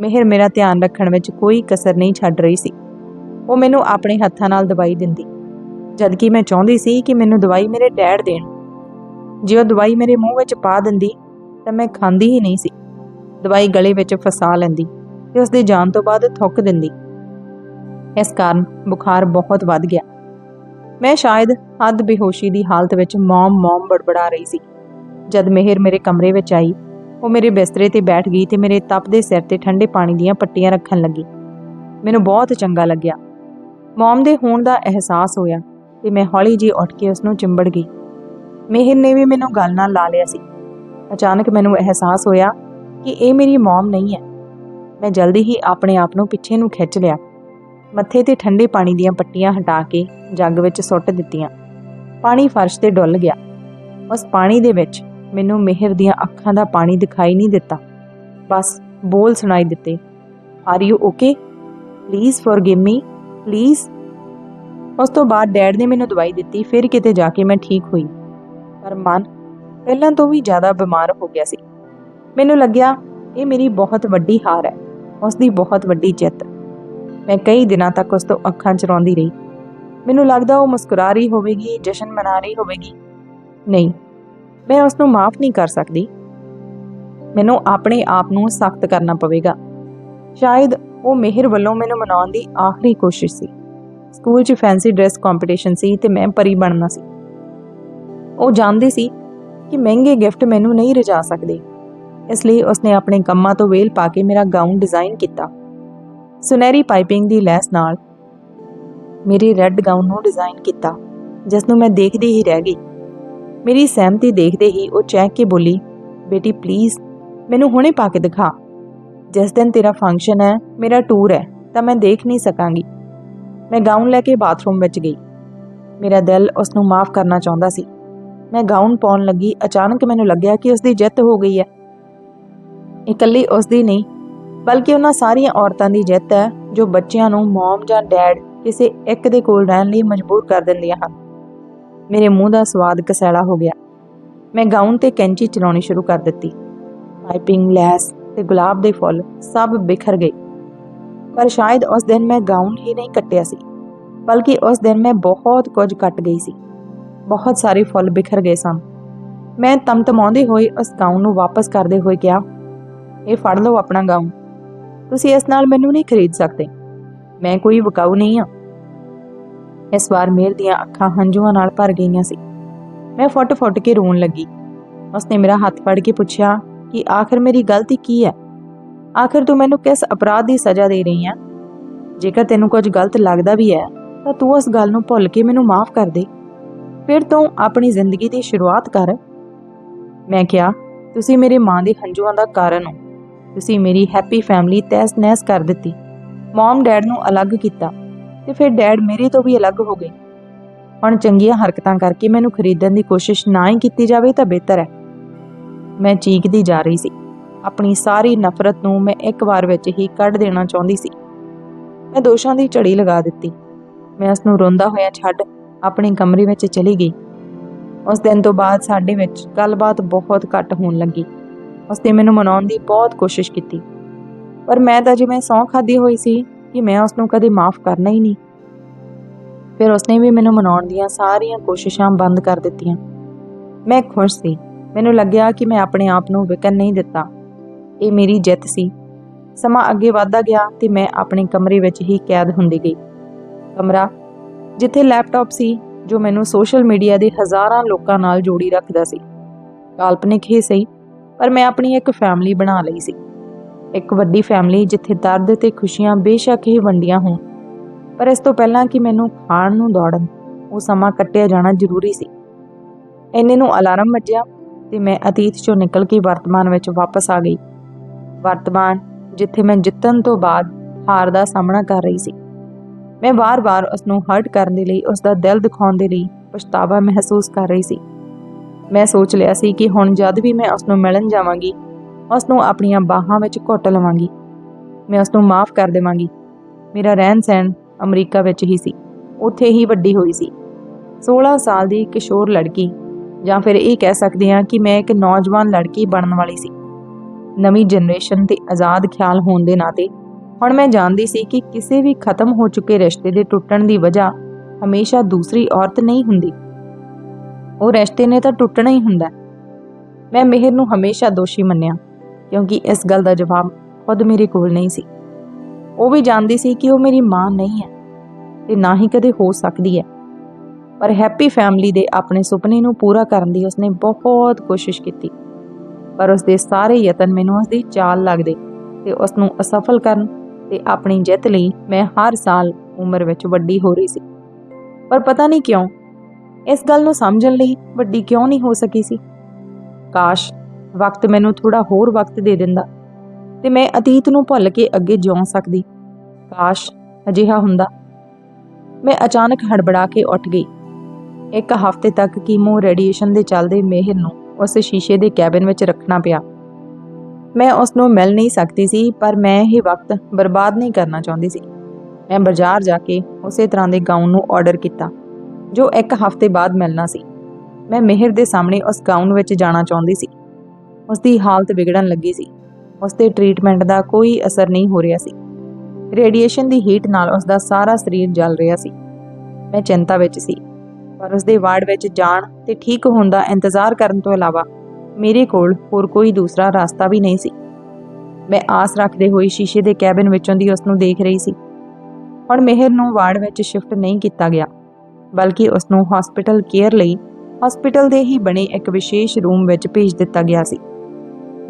ਮਿਹਰ ਮੇਰਾ ਧਿਆਨ ਰੱਖਣ ਵਿੱਚ ਕੋਈ ਕਸਰ ਨਹੀਂ ਛੱਡ ਰਹੀ ਸੀ। ਉਹ ਮੈਨੂੰ ਆਪਣੇ ਹੱਥਾਂ ਨਾਲ ਦਵਾਈ ਦਿੰਦੀ। ਜਦਕਿ ਮੈਂ ਚਾਹੁੰਦੀ ਸੀ ਕਿ ਮੈਨੂੰ ਦਵਾਈ ਮੇਰੇ ਡੈਡ ਦੇਣ। ਜੇ ਉਹ ਦਵਾਈ ਮੇਰੇ ਮੂੰਹ ਵਿੱਚ ਪਾ ਦਿੰਦੀ ਤਾਂ ਮੈਂ ਖਾਂਦੀ ਹੀ ਨਹੀਂ ਸੀ। ਦਵਾਈ ਗਲੇ ਵਿੱਚ ਫਸਾ ਲੈਂਦੀ। ਤੇ ਉਸ ਦੇ ਜਾਣ ਤੋਂ ਬਾਅਦ ਥੁੱਕ ਦਿੰਦੀ। ਇਸ ਕਾਰਨ ਬੁਖਾਰ ਬਹੁਤ ਵੱਧ ਗਿਆ। ਮੈਂ ਸ਼ਾਇਦ ਹੱਦ ਬੇਹੋਸ਼ੀ ਦੀ ਹਾਲਤ ਵਿੱਚ ਮੌਮ ਮੌਮ ਬੜਬੜਾ ਰਹੀ ਸੀ। ਜਦ ਮਿਹਰ ਮੇਰੇ ਕਮਰੇ ਵਿੱਚ ਆਈ, ਉਹ ਮੇਰੇ ਬਿਸਤਰੇ ਤੇ ਬੈਠ ਗਈ ਤੇ ਮੇਰੇ ਤਪਦੇ ਸਿਰ ਤੇ ਠੰਡੇ ਪਾਣੀ ਦੀਆਂ ਪੱਟੀਆਂ ਰੱਖਣ ਲੱਗੀ। ਮੈਨੂੰ ਬਹੁਤ ਚੰਗਾ ਲੱਗਿਆ। ਮੌਮ ਦੇ ਹੋਣ ਦਾ ਅਹਿਸਾਸ ਹੋਇਆ ਤੇ ਮੈਂ ਹੌਲੀ ਜਿਹੀ ਉੱਠ ਕੇ ਉਸ ਨੂੰ ਚਿੰਬੜ ਗਈ। ਮਿਹਰ ਨੇ ਵੀ ਮੈਨੂੰ ਗੱਲ ਨਾਲ ਲਾ ਲਿਆ ਸੀ। ਅਚਾਨਕ ਮੈਨੂੰ ਅਹਿਸਾਸ ਹੋਇਆ ਕਿ ਇਹ ਮੇਰੀ ਮੌਮ ਨਹੀਂ ਹੈ। ਮੈਂ ਜਲਦੀ ਹੀ ਆਪਣੇ ਆਪ ਨੂੰ ਪਿੱਛੇ ਨੂੰ ਖਿੱਚ ਲਿਆ। ਮੱਥੇ ਤੇ ਠੰਡੇ ਪਾਣੀ ਦੀਆਂ ਪੱਟੀਆਂ ਹਟਾ ਕੇ ਜੱਗ ਵਿੱਚ ਸੁੱਟ ਦਿੱਤੀਆਂ। ਪਾਣੀ ਫਰਸ਼ ਤੇ ਡੁੱਲ ਗਿਆ। ਉਸ ਪਾਣੀ ਦੇ ਵਿੱਚ ਮੈਨੂੰ ਮਿਹਰ ਦੀਆਂ ਅੱਖਾਂ ਦਾ ਪਾਣੀ ਦਿਖਾਈ ਨਹੀਂ ਦਿੱਤਾ। ਬਸ ਬੋਲ ਸੁਣਾਈ ਦਿੱਤੇ। Are you okay please forgive me please ਉਸ ਤੋਂ ਬਾਅਦ ਡੈਡ ਨੇ ਮੈਨੂੰ ਦਵਾਈ ਦਿੱਤੀ, ਫਿਰ ਕਿਤੇ ਜਾ ਕੇ ਮੈਂ ਠੀਕ ਹੋਈ। ਪਰ ਮਨ ਪਹਿਲਾਂ ਤੋਂ ਵੀ ਜ਼ਿਆਦਾ ਬਿਮਾਰ ਹੋ ਗਿਆ ਸੀ। ਮੈਨੂੰ ਲੱਗਿਆ, ਇਹ ਮੇਰੀ ਬਹੁਤ ਵੱਡੀ ਹਾਰ ਹੈ। ਉਸ ਦੀ ਬਹੁਤ ਵੱਡੀ ਜਿੱਤ। ਮੈਂ ਕਈ ਦਿਨਾਂ ਤੱਕ ਉਸ ਤੋਂ ਅੱਖਾਂ ਚਰਾਉਂਦੀ ਰਹੀ। ਮੈਨੂੰ ਲੱਗਦਾ ਉਹ ਮੁਸਕਰਾ ਰਹੀ ਹੋਵੇਗੀ, ਜਸ਼ਨ ਮਨਾ ਰਹੀ ਹੋਵੇਗੀ। ਨਹੀਂ, ਮੈਂ ਉਸ ਨੂੰ ਮਾਫ ਨਹੀਂ ਕਰ ਸਕਦੀ। ਮੈਨੂੰ ਆਪਣੇ ਆਪ ਨੂੰ ਸਖਤ ਕਰਨਾ ਪਵੇਗਾ। ਸ਼ਾਇਦ ਉਹ ਮਿਹਰ ਵੱਲੋਂ ਮੈਨੂੰ ਮਨਾਉਣ ਦੀ ਆਖਰੀ ਕੋਸ਼ਿਸ਼ ਸੀ। ਸਕੂਲ 'ਚ ਫੈਂਸੀ ਡਰੈਸ ਕੰਪੀਟੀਸ਼ਨ ਸੀ ਤੇ ਮੈਂ ਪਰੀ ਬਣਨਾ ਸੀ। ਉਹ ਜਾਣਦੀ ਸੀ ਕਿ ਮਹਿੰਗੇ ਗਿਫਟ ਮੈਨੂੰ ਨਹੀਂ ਰਜਾ ਸਕਦੇ। ਇਸ ਲਈ ਉਸਨੇ ਆਪਣੇ ਕੰਮਾਂ ਤੋਂ ਵੇਲ ਪਾ ਕੇ ਮੇਰਾ ਗਾਊਨ ਡਿਜ਼ਾਈਨ ਕੀਤਾ। ਸੁਨਹਿਰੀ ਪਾਈਪਿੰਗ ਦੀ ਲੈਸ ਨਾਲ ਮੇਰੇ ਰੈੱਡ ਗਾਊਨ ਨੂੰ ਡਿਜ਼ਾਈਨ ਕੀਤਾ ਜਿਸ ਨੂੰ ਮੈਂ ਦੇਖਦੀ ਹੀ ਰਹਿ ਗਈ। ਮੇਰੀ ਸਹਿਮਤੀ ਦੇਖਦੇ ਹੀ ਉਹ ਚੈੱਕ ਕੇ ਬੋਲੀ, ਬੇਟੀ ਪਲੀਜ਼ ਮੈਨੂੰ ਹੁਣੇ ਪਾ ਕੇ ਦਿਖਾ। ਜਿਸ ਦਿਨ ਤੇਰਾ ਫੰਕਸ਼ਨ ਹੈ, ਮੇਰਾ ਟੂਰ ਹੈ, ਤਾਂ ਮੈਂ ਦੇਖ ਨਹੀਂ ਸਕਾਂਗੀ। ਮੈਂ ਗਾਊਨ ਲੈ ਕੇ ਬਾਥਰੂਮ ਵਿੱਚ ਗਈ। ਮੇਰਾ ਦਿਲ ਉਸ ਨੂੰ ਮਾਫ ਕਰਨਾ ਚਾਹੁੰਦਾ ਸੀ। ਮੈਂ ਗਾਊਨ ਪਾਉਣ ਲੱਗੀ, ਅਚਾਨਕ ਮੈਨੂੰ ਲੱਗਿਆ ਕਿ ਉਸ ਦੀ ਜਿੱਤ ਹੋ ਗਈ ਹੈ। ਇਕੱਲੀ ਉਸ ਦੀ ਨਹੀਂ, ਬਲਕਿ ਉਹਨਾਂ ਸਾਰੀਆਂ ਔਰਤਾਂ ਦੀ ਜਿੱਤ ਹੈ, ਜੋ ਬੱਚਿਆਂ ਨੂੰ ਮਮ ਜਾਂ ਡੈਡ ਕਿਸੇ ਇੱਕ ਦੇ ਕੋਲ ਰਹਿਣ ਲਈ ਮਜਬੂਰ ਕਰ ਦਿੰਦੀਆਂ ਹਨ। ਮੇਰੇ ਮੂੰਹ ਦਾ ਸਵਾਦ ਕਸੈਲਾ ਹੋ ਗਿਆ। ਮੈਂ ਗਾਊਨ ਤੇ ਕੈਂਚੀ ਚਲਾਉਣੀ ਸ਼ੁਰੂ ਕਰ ਦਿੱਤੀ। ਪਾਈਪਿੰਗ, ਲੈਸ ਤੇ ਗੁਲਾਬ ਦੇ ਫੁੱਲ ਸਭ ਬਿਖਰ ਗਏ। ਪਰ ਸ਼ਾਇਦ ਉਸ ਦਿਨ ਮੈਂ ਗਾਊਨ ਹੀ ਨਹੀਂ ਕੱਟਿਆ ਸੀ, ਬਲਕਿ ਉਸ ਦਿਨ ਮੈਂ ਬਹੁਤ ਕੁਝ ਕੱਟ ਗਈ ਸੀ। ਬਹੁਤ ਸਾਰੇ ਫੁੱਲ ਬਿਖਰ ਗਏ ਸਨ। ਮੈਂ ਤਮਤਮਾਉਂਦੇ ਹੋਏ ਉਸ ਗਾਊਨ ਨੂੰ ਵਾਪਸ ਕਰਦੇ ਹੋਏ ਕਿਹਾ ਇਹ ਫੜ ਲਓ ਆਪਣਾ ਗਾਊਨ ਤੁਸੀਂ ਇਸ ਨਾਲ ਮੈਨੂੰ ਨਹੀਂ ਖਰੀਦ ਸਕਦੇ। ਮੈਂ ਕੋਈ ਵਿਕਾਊ ਨਹੀਂ ਹਾਂ। ਇਸ ਵਾਰ ਮੇਰ ਦੀਆਂ ਅੱਖਾਂ ਹੰਝੂਆਂ ਨਾਲ ਭਰ ਗਈਆਂ ਸੀ। ਮੈਂ ਫੁੱਟ-ਫੁੱਟ ਕੇ ਰੋਣ ਲੱਗੀ। ਉਸਨੇ ਮੇਰਾ ਹੱਥ ਫੜ ਕੇ ਪੁੱਛਿਆ ਕਿ ਆਖਰ ਮੇਰੀ ਗਲਤੀ ਕੀ ਹੈ? ਆਖਰ ਤੂੰ ਮੈਨੂੰ ਕਿਸ ਅਪਰਾਧ ਦੀ ਸਜ਼ਾ ਦੇ ਰਹੀ ਹੈ? ਜੇਕਰ ਤੈਨੂੰ ਕੁਝ ਗਲਤ ਲੱਗਦਾ ਵੀ ਹੈ, ਤਾਂ ਤੂੰ ਉਸ ਗੱਲ ਨੂੰ ਭੁੱਲ ਕੇ ਮੈਨੂੰ ਮਾਫ ਕਰ ਦੇ। ਫਿਰ ਤੂੰ ਆਪਣੀ ਜ਼ਿੰਦਗੀ ਦੀ ਸ਼ੁਰੂਆਤ ਕਰ। ਮੈਂ ਕਿਹਾ, ਤੁਸੀਂ ਮੇਰੇ ਮਾਂ ਦੇ ਹੰਝੂਆਂ ਦਾ ਕਾਰਨ ਹੋ। ਤੁਸੀਂ ਮੇਰੀ ਹੈਪੀ ਫੈਮਿਲੀ ਤਹਿਸ-ਨਹਿਸ ਕਰ ਦਿੱਤੀ। ਮਮ ਡੈਡ ਨੂੰ ਅਲੱਗ ਕੀਤਾ ਤੇ ਫਿਰ ਡੈਡ ਮੇਰੇ ਤੋਂ ਵੀ ਅਲੱਗ ਹੋ ਗਏ ਹੁਣ ਚੰਗੀਆਂ ਹਰਕਤਾਂ ਕਰਕੇ ਮੈਨੂੰ ਖਰੀਦਣ ਦੀ ਕੋਸ਼ਿਸ਼ ਨਾ ਹੀ ਕੀਤੀ ਜਾਵੇ ਤਾਂ ਬਿਹਤਰ ਹੈ। ਮੈਂ ਚੀਕਦੀ ਜਾ ਰਹੀ ਸੀ। ਆਪਣੀ ਸਾਰੀ ਨਫ਼ਰਤ ਨੂੰ ਮੈਂ ਇੱਕ ਵਾਰ ਵਿੱਚ ਹੀ ਕੱਢ ਦੇਣਾ ਚਾਹੁੰਦੀ ਸੀ। ਮੈਂ ਦੋਸ਼ਾਂ ਦੀ ਝੜੀ ਲਗਾ ਦਿੱਤੀ। ਮੈਂ ਉਸ ਨੂੰ ਰੋਂਦਾ ਹੋਇਆ ਛੱਡ ਆਪਣੇ ਕਮਰੇ ਵਿੱਚ ਚਲੀ ਗਈ। ਉਸ ਦਿਨ ਤੋਂ ਬਾਅਦ ਸਾਡੇ ਵਿੱਚ ਗੱਲਬਾਤ ਬਹੁਤ ਘੱਟ ਹੋਣ ਲੱਗੀ। ਉਸਨੇ ਮੈਨੂੰ ਮਨਾਉਣ ਦੀ ਬਹੁਤ ਕੋਸ਼ਿਸ਼ ਕੀਤੀ। ਪਰ ਮੈਂ ਤਾਂ ਜਿਵੇਂ ਸੌਂ ਖਾਦੀ ਹੋਈ ਸੀ ਕਿ ਮੈਂ ਉਸ ਨੂੰ ਕਦੇ ਮਾਫ ਕਰਨਾ ਹੀ ਨਹੀਂ। ਫਿਰ ਉਸਨੇ ਵੀ ਮੈਨੂੰ ਮਨਾਉਣ ਦੀਆਂ ਸਾਰੀਆਂ ਕੋਸ਼ਿਸ਼ਾਂ ਬੰਦ ਕਰ ਦਿੱਤੀਆਂ। ਮੈਂ ਖੁਸ਼ ਸੀ। ਮੈਨੂੰ ਲੱਗਿਆ ਕਿ ਮੈਂ ਆਪਣੇ ਆਪ ਨੂੰ ਵਿਕਣ ਨਹੀਂ ਦਿੱਤਾ। ਇਹ ਮੇਰੀ ਜਿੱਤ ਸੀ। ਸਮਾਂ ਅੱਗੇ ਵਧਦਾ ਗਿਆ ਤੇ ਮੈਂ ਆਪਣੇ ਕਮਰੇ ਵਿੱਚ ਹੀ ਕੈਦ ਹੁੰਦੀ ਗਈ। ਕਮਰਾ, ਜਿੱਥੇ ਲੈਪਟਾਪ ਸੀ, ਜੋ ਮੈਨੂੰ ਸੋਸ਼ਲ ਮੀਡੀਆ ਦੇ ਹਜ਼ਾਰਾਂ ਲੋਕਾਂ ਨਾਲ ਜੋੜੀ ਰੱਖਦਾ ਸੀ। ਕਾਲਪਨਿਕ ਹੀ ਸਹੀ। ਪਰ ਮੈਂ ਆਪਣੀ ਇੱਕ ਫੈਮਿਲੀ ਬਣਾ ਲਈ ਸੀ। ਇੱਕ ਵੱਡੀ ਫੈਮਿਲੀ ਜਿੱਥੇ ਦਰਦ ਤੇ ਖੁਸ਼ੀਆਂ ਬੇਸ਼ੱਕ ਹੀ ਵੰਡੀਆਂ ਹੋਣ। ਪਰ ਇਸ ਤੋਂ ਪਹਿਲਾਂ ਕਿ ਮੈਨੂੰ ਖਾਣ ਨੂੰ ਦੌੜਨ, ਉਹ ਸਮਾਂ ਕੱਟਿਆ ਜਾਣਾ ਜ਼ਰੂਰੀ ਸੀ। ਇੰਨੇ ਨੂੰ ਅਲਾਰਮ ਵੱਜਿਆ ਤੇ ਮੈਂ ਅਤੀਤ ਚੋਂ ਨਿਕਲ ਕੇ ਵਰਤਮਾਨ ਵਿੱਚ ਵਾਪਸ ਆ ਗਈ। ਵਰਤਮਾਨ, ਜਿੱਥੇ ਮੈਂ ਜਿੱਤਣ ਤੋਂ ਬਾਅਦ ਹਾਰ ਦਾ ਸਾਹਮਣਾ ਕਰ ਰਹੀ ਸੀ। ਮੈਂ ਵਾਰ-ਵਾਰ ਉਸ ਨੂੰ ਹਰਟ ਕਰਨ ਦੇ ਲਈ ਉਸ ਦਾ ਦਿਲ ਦਿਖਾਉਣ ਦੇ ਲਈ ਪਛਤਾਵਾ ਮਹਿਸੂਸ ਕਰ ਰਹੀ ਸੀ। ਮੈਂ ਸੋਚ ਲਿਆ ਸੀ ਕਿ ਹੁਣ ਜਦ ਵੀ ਮੈਂ ਉਸ ਨੂੰ ਮਿਲਣ ਜਾਵਾਂਗੀ ਉਸ ਨੂੰ ਆਪਣੀਆਂ ਬਾਹਾਂ ਵਿੱਚ ਘੁੱਟ ਲਵਾਂਗੀ। ਮੈਂ ਉਸ ਨੂੰ ਮਾਫ ਕਰ ਦੇਵਾਂਗੀ। ਮੇਰਾ ਰਹਿਣ ਸਹਿਣ ਅਮਰੀਕਾ ਵਿੱਚ ਹੀ ਸੀ। ਉੱਥੇ ਹੀ ਵੱਡੀ ਹੋਈ ਸੀ। 16 ਸਾਲ ਦੀ ਕਿਸ਼ੋਰ ਲੜਕੀ, ਜਾਂ ਫਿਰ ਇਹ ਕਹਿ ਸਕਦੇ ਹਾਂ ਕਿ ਮੈਂ ਇੱਕ ਨੌਜਵਾਨ ਲੜਕੀ ਬਣਨ ਵਾਲੀ ਸੀ। ਨਵੀਂ ਜਨਰੇਸ਼ਨ ਤੇ ਆਜ਼ਾਦ ਖਿਆਲ ਹੋਣ ਦੇ ਨਾਤੇ, ਹੁਣ ਮੈਂ ਜਾਣਦੀ ਸੀ ਕਿ ਕਿਸੇ ਵੀ ਖਤਮ ਹੋ ਚੁੱਕੇ ਰਿਸ਼ਤੇ ਦੇ ਟੁੱਟਣ ਦੀ ਵਜ੍ਹਾ ਹਮੇਸ਼ਾ ਦੂਸਰੀ ਔਰਤ ਨਹੀਂ ਹੁੰਦੀ। ਉਹ ਰਿਸ਼ਤੇ ਨੇ ਤਾਂ ਟੁੱਟਣਾ ਹੀ ਹੁੰਦਾ। ਮੈਂ ਮਿਹਰ ਨੂੰ ਹਮੇਸ਼ਾ ਦੋਸ਼ੀ ਮੰਨਿਆ, ਕਿਉਂਕਿ ਇਸ ਗੱਲ ਦਾ ਜਵਾਬ ਖੁਦ ਮੇਰੇ ਕੋਲ ਨਹੀਂ ਸੀ। ਉਹ ਵੀ ਜਾਣਦੀ ਸੀ ਕਿ ਉਹ ਮੇਰੀ ਮਾਂ ਨਹੀਂ ਹੈ ਤੇ ਨਾ ਹੀ ਕਦੇ ਹੋ ਸਕਦੀ ਹੈ। ਪਰ ਹੈਪੀ ਫੈਮਿਲੀ ਦੇ ਆਪਣੇ ਸੁਪਨੇ ਨੂੰ ਪੂਰਾ ਕਰਨ ਦੀ ਉਸਨੇ ਬਹੁਤ ਕੋਸ਼ਿਸ਼ ਕੀਤੀ। ਪਰ ਉਸਦੇ ਸਾਰੇ ਯਤਨ ਮੈਨੂੰ ਉਸਦੀ ਚਾਲ ਲੱਗਦੇ ਤੇ ਉਸ ਨੂੰ ਅਸਫਲ ਕਰਨ ਤੇ ਆਪਣੀ ਜਿੱਤ ਲਈ ਮੈਂ ਹਰ ਸਾਲ ਉਮਰ ਵਿੱਚ ਵੱਡੀ ਹੋ ਰਹੀ ਸੀ। ਪਰ ਪਤਾ ਨਹੀਂ ਕਿਉਂ ਇਸ ਗੱਲ ਨੂੰ ਸਮਝਣ ਲਈ ਵੱਡੀ ਕਿਉਂ ਨਹੀਂ ਹੋ ਸਕੀ ਸੀ? ਕਾਸ਼ ਵਕਤ ਮੈਨੂੰ ਥੋੜਾ ਹੋਰ ਵਕਤ ਦੇ ਦਿੰਦਾ ਤੇ ਮੈਂ ਅਤੀਤ ਨੂੰ ਭੁੱਲ ਕੇ ਅੱਗੇ ਜਿਉਂ ਸਕਦੀ। ਕਾਸ਼ ਅਜਿਹਾ ਹੁੰਦਾ। ਮੈਂ ਅਚਾਨਕ ਹੜਬੜਾ ਕੇ ਉੱਠ ਗਈ। ਇੱਕ ਹਫ਼ਤੇ ਤੱਕ ਕੀਮੋ ਰੇਡੀਏਸ਼ਨ ਦੇ ਚੱਲਦੇ ਮਿਹਰ ਨੂੰ ਉਸ ਸ਼ੀਸ਼ੇ ਦੇ ਕੈਬਿਨ ਵਿੱਚ ਰੱਖਣਾ ਪਿਆ। ਮੈਂ ਉਸ ਨੂੰ ਮਿਲ ਨਹੀਂ ਸਕਦੀ ਸੀ, ਪਰ ਮੈਂ ਇਹ ਵਕਤ ਬਰਬਾਦ ਨਹੀਂ ਕਰਨਾ ਚਾਹੁੰਦੀ ਸੀ। ਮੈਂ ਬਾਜ਼ਾਰ ਜਾ ਕੇ ਉਸੇ ਤਰ੍ਹਾਂ ਦੇ ਗਾਊਨ ਨੂੰ ਆਰਡਰ ਕੀਤਾ। ਜੋ ਇੱਕ ਹਫ਼ਤੇ ਬਾਅਦ ਮਿਲਣਾ ਸੀ। ਮੈਂ ਮਿਹਰ ਦੇ ਸਾਹਮਣੇ ਉਸ ਗਾਊਨ ਵਿੱਚ ਜਾਣਾ ਚਾਹੁੰਦੀ ਸੀ। ਉਸ ਦੀ ਹਾਲਤ ਵਿਗੜਨ ਲੱਗੀ ਸੀ। ਉਸ ਦੇ ਟ੍ਰੀਟਮੈਂਟ ਦਾ ਕੋਈ ਅਸਰ ਨਹੀਂ ਹੋ ਰਿਹਾ ਸੀ। ਰੇਡੀਏਸ਼ਨ ਦੀ ਹੀਟ ਨਾਲ ਉਸ ਦਾ ਸਾਰਾ ਸਰੀਰ ਜਲ ਰਿਹਾ ਸੀ। ਮੈਂ ਚਿੰਤਾ ਵਿੱਚ ਸੀ। ਪਰ ਉਸ ਦੇ ਵਾਰਡ ਵਿੱਚ ਜਾਣ ਤੇ ਠੀਕ ਹੋਣ ਦਾ ਇੰਤਜ਼ਾਰ ਕਰਨ ਤੋਂ ਇਲਾਵਾ ਮੇਰੇ ਕੋਲ ਹੋਰ ਕੋਈ ਦੂਸਰਾ ਰਸਤਾ ਵੀ ਨਹੀਂ ਸੀ। ਮੈਂ ਆਸ ਰੱਖਦੇ ਹੋਏ ਸ਼ੀਸ਼ੇ ਦੇ ਕੈਬਿਨ ਵਿੱਚੋਂ ਦੀ ਉਸ ਨੂੰ ਦੇਖ ਰਹੀ ਸੀ। ਹੁਣ ਮਿਹਰ ਨੂੰ ਵਾਰਡ ਵਿੱਚ ਸ਼ਿਫਟ ਨਹੀਂ ਕੀਤਾ ਗਿਆ। ਬਲਕਿ ਉਸ ਨੂੰ ਹਸਪੀਟਲ ਕੇਅਰ ਲਈ ਹਸਪੀਟਲ ਦੇ ਹੀ ਬਣੇ ਇੱਕ ਵਿਸ਼ੇਸ਼ ਰੂਮ ਵਿੱਚ ਭੇਜ ਦਿੱਤਾ ਗਿਆ ਸੀ।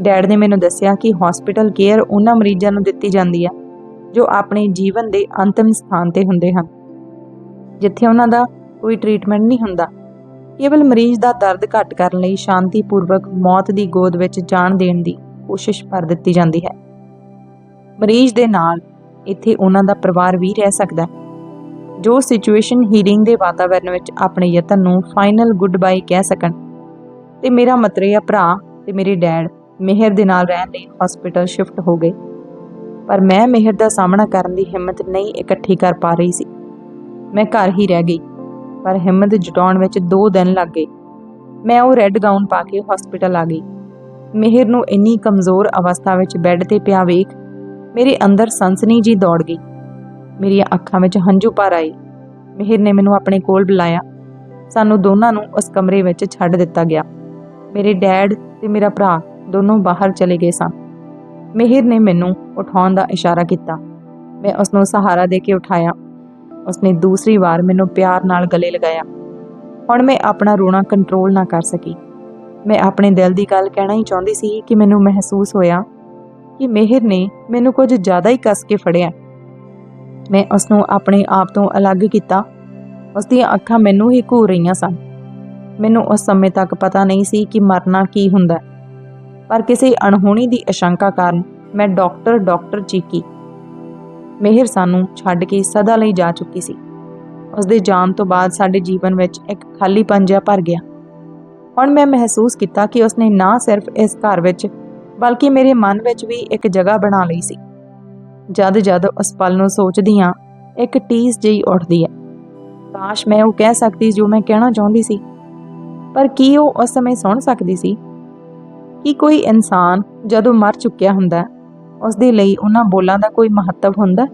ਡੈਡ ਨੇ ਮੈਨੂੰ ਦੱਸਿਆ ਕਿ ਹਸਪੀਟਲ ਕੇਅਰ ਉਹਨਾਂ ਮਰੀਜ਼ਾਂ ਨੂੰ ਦਿੱਤੀ ਜਾਂਦੀ ਹੈ, ਜੋ ਆਪਣੇ ਜੀਵਨ ਦੇ ਅੰਤਮ ਸਥਾਨ ਤੇ ਹੁੰਦੇ ਹਨ, ਜਿੱਥੇ ਉਹਨਾਂ ਦਾ ਕੋਈ ਟ੍ਰੀਟਮੈਂਟ ਨਹੀਂ ਹੁੰਦਾ। ਕੇਵਲ ਮਰੀਜ਼ ਦਾ ਦਰਦ ਘੱਟ ਕਰਨ ਲਈ ਸ਼ਾਂਤੀਪੂਰਵਕ ਮੌਤ ਦੀ ਗੋਦ ਵਿੱਚ ਜਾਣ ਦੇਣ ਦੀ ਕੋਸ਼ਿਸ਼ ਕਰ ਦਿੱਤੀ ਜਾਂਦੀ ਹੈ। ਮਰੀਜ਼ ਦੇ ਨਾਲ ਇੱਥੇ ਉਹਨਾਂ ਦਾ ਪਰਿਵਾਰ ਵੀ ਰਹਿ ਸਕਦਾ ਹੈ। ਜੋ ਸਿਚੁਏਸ਼ਨ ਹੀਲਿੰਗ ਦੇ ਵਾਤਾਵਰਣ ਵਿੱਚ ਆਪਣੇ ਯਤਨ ਨੂੰ ਫਾਈਨਲ ਗੁੱਡ ਬਾਈ ਕਹਿ ਸਕਣ। ਤੇ ਮੇਰਾ ਮਤਰੇਆ ਭਰਾ ਤੇ ਮੇਰੇ ਡੈਡ ਮਿਹਰ ਦੇ ਨਾਲ ਰਹਿਣ ਲਈ ਹਸਪੀਟਲ ਸ਼ਿਫਟ ਹੋ ਗਏ। ਪਰ ਮੈਂ ਮਿਹਰ ਦਾ ਸਾਹਮਣਾ ਕਰਨ ਦੀ ਹਿੰਮਤ ਨਹੀਂ ਇਕੱਠੀ ਕਰ ਪਾ ਰਹੀ ਸੀ। ਮੈਂ ਘਰ ਹੀ ਰਹਿ ਗਈ, ਪਰ ਹਿੰਮਤ ਜੁਟਾਉਣ ਵਿੱਚ 2 ਦਿਨ ਲੱਗ ਗਏ। ਮੈਂ ਉਹ ਰੈੱਡ ਗਾਊਨ ਪਾ ਕੇ ਹਸਪੀਟਲ ਆ ਗਈ। ਮਿਹਰ ਨੂੰ ਇੰਨੀ ਕਮਜ਼ੋਰ ਅਵਸਥਾ ਵਿੱਚ ਬੈੱਡ ਤੇ ਪਿਆ ਵੇਖ, ਮੇਰੇ ਅੰਦਰ ਸੰਸਨੀ ਜੀ ਦੌੜ ਗਈ। ਮੇਰੀਆਂ ਅੱਖਾਂ ਵਿੱਚ ਹੰਝੂ ਭਰ ਆਏ। ਮਿਹਰ ਨੇ ਮੈਨੂੰ ਆਪਣੇ ਕੋਲ ਬੁਲਾਇਆ। ਸਾਨੂੰ ਦੋਨਾਂ ਨੂੰ ਉਸ ਕਮਰੇ ਵਿੱਚ ਛੱਡ ਦਿੱਤਾ ਗਿਆ। ਮੇਰੇ ਡੈਡ ਤੇ ਮੇਰਾ ਭਰਾ ਦੋਨੋਂ ਬਾਹਰ ਚਲੇ ਗਏ ਸਨ ਮਿਹਰ ਨੇ ਮੈਨੂੰ ਉਠਾਉਣ ਦਾ ਇਸ਼ਾਰਾ ਕੀਤਾ। ਮੈਂ ਉਸ ਨੂੰ ਸਹਾਰਾ ਦੇ ਕੇ ਉਠਾਇਆ। ਉਸਨੇ ਦੂਸਰੀ ਵਾਰ ਮੈਨੂੰ ਪਿਆਰ ਨਾਲ ਗਲੇ ਲਗਾਇਆ। ਹੁਣ ਮੈਂ ਆਪਣਾ ਰੋਣਾ ਕੰਟਰੋਲ ਨਾ ਕਰ ਸਕੀ। ਮੈਂ ਆਪਣੇ ਦਿਲ ਦੀ ਗੱਲ ਕਹਿਣਾ ਹੀ ਚਾਹੁੰਦੀ ਸੀ ਕਿ ਮੈਨੂੰ ਮਹਿਸੂਸ ਹੋਇਆ ਕਿ ਮਿਹਰ ਨੇ ਮੈਨੂੰ ਕੁਝ ਜ਼ਿਆਦਾ ਹੀ ਕੱਸ ਕੇ ਫੜਿਆ। ਮੈਂ ਉਸ ਨੂੰ ਆਪਣੇ ਆਪ ਤੋਂ ਅਲੱਗ ਕੀਤਾ। ਉਸ ਦੀਆਂ ਅੱਖਾਂ ਮੈਨੂੰ ਹੀ ਘੂਰ ਰਹੀਆਂ ਸਨ। ਮੈਨੂੰ ਉਸ ਸਮੇਂ ਤੱਕ ਪਤਾ ਨਹੀਂ ਸੀ ਕਿ ਮਰਨਾ ਕੀ ਹੁੰਦਾ। ਪਰ ਕਿਸੇ ਅਣਹੋਣੀ ਦੀ ਅਸ਼ੰਕਾ ਕਾਰਨ ਮੈਂ ਡਾਕਟਰ ਡਾਕਟਰ ਚੀਕੀ। ਮਿਹਰ ਸਾਨੂੰ ਛੱਡ ਕੇ ਸਦਾ ਲਈ ਜਾ ਚੁੱਕੀ ਸੀ। ਉਸ ਦੇ ਜਾਣ ਤੋਂ ਬਾਅਦ ਸਾਡੇ ਜੀਵਨ ਵਿੱਚ ਇੱਕ ਖਾਲੀ ਪੰਜਾ ਭਰ ਗਿਆ। ਹੁਣ ਮੈਂ ਮਹਿਸੂਸ ਕੀਤਾ ਕਿ ਉਸਨੇ ਨਾ ਸਿਰਫ ਇਸ ਘਰ ਵਿੱਚ, ਬਲਕਿ ਮੇਰੇ ਮਨ ਵਿੱਚ ਵੀ ਇੱਕ ਜਗ੍ਹਾ ਬਣਾ ਲਈ ਸੀ। ਜਦ ਜਦ ਉਸ ਪਲ ਨੂੰ ਸੋਚਦੀ ਹਾਂ ਇੱਕ ਟੀਸ ਜਿਹੀ ਉੱਠਦੀ ਹੈ। ਕਾਸ਼ ਮੈਂ ਉਹ ਕਹਿ ਸਕਦੀ ਜੋ ਮੈਂ ਕਹਿਣਾ ਚਾਹੁੰਦੀ ਸੀ। ਪਰ ਕੀ ਉਹ ਉਸ ਸਮੇਂ ਸੁਣ ਸਕਦੀ ਸੀ? ਕਿ ਕੋਈ ਇਨਸਾਨ ਜਦੋਂ ਮਰ ਚੁੱਕਿਆ ਹੁੰਦਾ ਹੈ, ਉਸ ਦੇ ਲਈ ਉਹਨਾਂ ਬੋਲਾਂ ਦਾ ਕੋਈ ਮਹੱਤਵ ਹੁੰਦਾ? ਹੈ,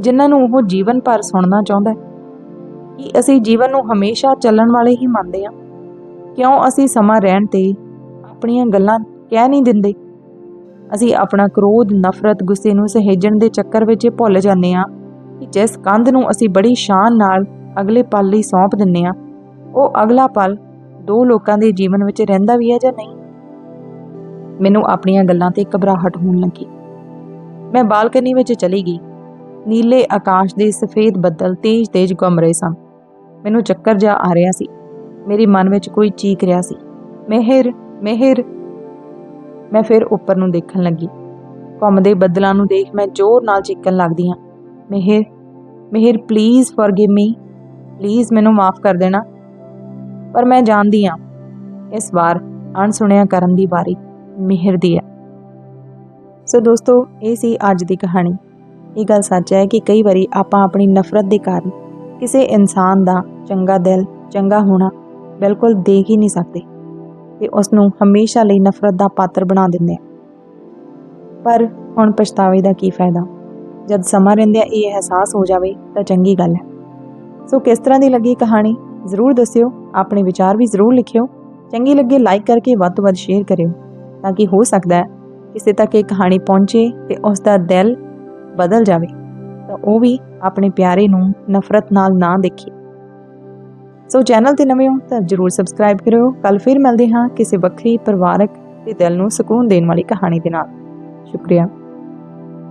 ਜਿਨ੍ਹਾਂ ਨੂੰ ਉਹ ਜੀਵਨ ਭਰ ਸੁਣਨਾ ਚਾਹੁੰਦਾ ਹੈ? ਕਿ ਅਸੀਂ ਜੀਵਨ ਨੂੰ ਹਮੇਸ਼ਾ ਚੱਲਣ ਵਾਲੇ ਹੀ ਮੰਨਦੇ ਹਾਂ? ਕਿਉਂ ਅਸੀਂ ਸਮਾਂ ਰਹਿਣ ਤੇ ਆਪਣੀਆਂ ਗੱਲਾਂ ਕਹਿ ਨਹੀਂ ਦਿੰਦੇ? ਅਸੀਂ ਆਪਣਾ ਕ੍ਰੋਧ, ਨਫ਼ਰਤ, ਗੁੱਸੇ ਨੂੰ ਸਹੇਜਣ ਦੇ ਚੱਕਰ ਵਿੱਚ ਭੁੱਲ ਜਾਂਦੇ ਹਾਂ ਕਿ ਜਿਸ ਕੰਧ ਨੂੰ ਅਸੀਂ ਬੜੀ ਸ਼ਾਨ ਨਾਲ ਅਗਲੇ ਪਲ ਲਈ ਸੌਂਪ ਦਿੰਨੇ ਆ ਉਹ ਅਗਲਾ ਪਲ ਦੋ ਲੋਕਾਂ ਦੇ ਜੀਵਨ ਵਿੱਚ ਰਹਿੰਦਾ ਵੀ ਹੈ ਜਾਂ ਨਹੀਂ? ਮੈਨੂੰ ਆਪਣੀਆਂ ਗੱਲਾਂ ਤੇ ਘਬਰਾਹਟ ਹੋਣ ਲੱਗੀ। ਮੈਂ ਬਾਲਕਨੀ ਵਿੱਚ ਚਲੀ ਗਈ। ਨੀਲੇ ਆਕਾਸ਼ ਦੇ ਸਫੇਦ ਬੱਦਲ ਤੇਜ਼-ਤੇਜ਼ ਘੁੰਮ ਰਹੇ ਸਨ। ਮੈਨੂੰ ਚੱਕਰ ਜਾ ਆ ਰਿਹਾ ਸੀ। ਮੇਰੇ ਮਨ ਵਿੱਚ ਕੋਈ ਚੀਕ ਰਿਹਾ ਸੀ। ਮਿਹਰ ਮਿਹਰ ਮੈਂ ਫਿਰ ਉੱਪਰ ਨੂੰ ਦੇਖਣ ਲੱਗੀ। ਘੁੰਮਦੇ ਬੱਦਲਾਂ ਨੂੰ ਦੇਖ ਮੈਂ ਜ਼ੋਰ ਨਾਲ ਚੀਕਣ ਲੱਗਦੀ ਹਾਂ। ਮਿਹਰ ਮਿਹਰ ਪਲੀਜ਼ ਫੋਰਗਿਵ ਮੀ ਪਲੀਜ਼ ਮੈਨੂੰ ਮਾਫ ਕਰ ਦੇਣਾ। ਪਰ ਮੈਂ ਜਾਣਦੀ ਹਾਂ, ਇਸ ਵਾਰ ਅਣਸੁਣਿਆ ਕਰਨ ਦੀ ਵਾਰੀ ਮਿਹਰ ਦੀ ਹੈ। ਸੋ ਦੋਸਤੋ, ਇਹ ਸੀ ਅੱਜ ਦੀ ਕਹਾਣੀ। ਇਹ ਗੱਲ ਸੱਚ ਹੈ ਕਿ ਕਈ ਵਾਰੀ ਆਪਾਂ ਆਪਣੀ ਨਫ਼ਰਤ ਦੇ ਕਾਰਨ ਕਿਸੇ ਇਨਸਾਨ ਦਾ ਚੰਗਾ ਦਿਲ, ਚੰਗਾ ਹੋਣਾ ਬਿਲਕੁਲ ਦੇਖ ਹੀ ਨਹੀਂ ਸਕਦੇ। ਤੇ ਉਸ ਨੂੰ ਹਮੇਸ਼ਾ ਲਈ ਨਫ਼ਰਤ ਦਾ ਪਾਤਰ ਬਣਾ ਦਿੰਦੇ ਪਰ ਹੁਣ ਪਛਤਾਵੇ ਦਾ ਕੀ ਫਾਇਦਾ? ਜਦ ਸਮਾਂ ਰਹਿੰਦਿਆਂ ਇਹ ਅਹਿਸਾਸ ਹੋ ਜਾਵੇ ਤਾਂ ਚੰਗੀ ਗੱਲ ਹੈ। ਸੋ ਕਿਸ ਤਰ੍ਹਾਂ ਦੀ ਲੱਗੀ ਕਹਾਣੀ? ਜ਼ਰੂਰ ਦੱਸਿਓ। ਆਪਣੇ ਵਿਚਾਰ ਵੀ ਜ਼ਰੂਰ ਲਿਖਿਓ। ਚੰਗੀ ਲੱਗੇ ਲਾਈਕ ਕਰਕੇ ਵੱਧ ਤੋਂ ਵੱਧ ਸ਼ੇਅਰ ਕਰਿਓ, ਤਾਂ ਕਿ ਹੋ ਸਕਦਾ ਹੈ ਕਿਸੇ ਤੱਕ ਇਹ ਕਹਾਣੀ ਪਹੁੰਚੇ ਤੇ ਉਸ ਦਾ ਦਿਲ ਬਦਲ ਜਾਵੇ। ਤਾਂ ਉਹ ਵੀ ਆਪਣੇ ਪਿਆਰੇ ਨੂੰ ਨਫ਼ਰਤ ਨਾਲ ਨਾ ਦੇਖੇ ਸੋ ਚੈਨਲ ਤੇ ਨਵੇਂ ਹੋ ਤਾਂ ਜਰੂਰ ਸਬਸਕ੍ਰਾਈਬ ਕਰਿਓ। ਕੱਲ ਫਿਰ ਮਿਲਦੇ ਹਾਂ ਕਿਸੇ ਵੱਖਰੀ ਪਰਿਵਾਰਕ ਤੇ ਦਿਲ ਨੂੰ ਸਕੂਨ ਦੇਣ ਵਾਲੀ ਕਹਾਣੀ ਦੇ ਨਾਲ। ਸ਼ੁਕਰੀਆ।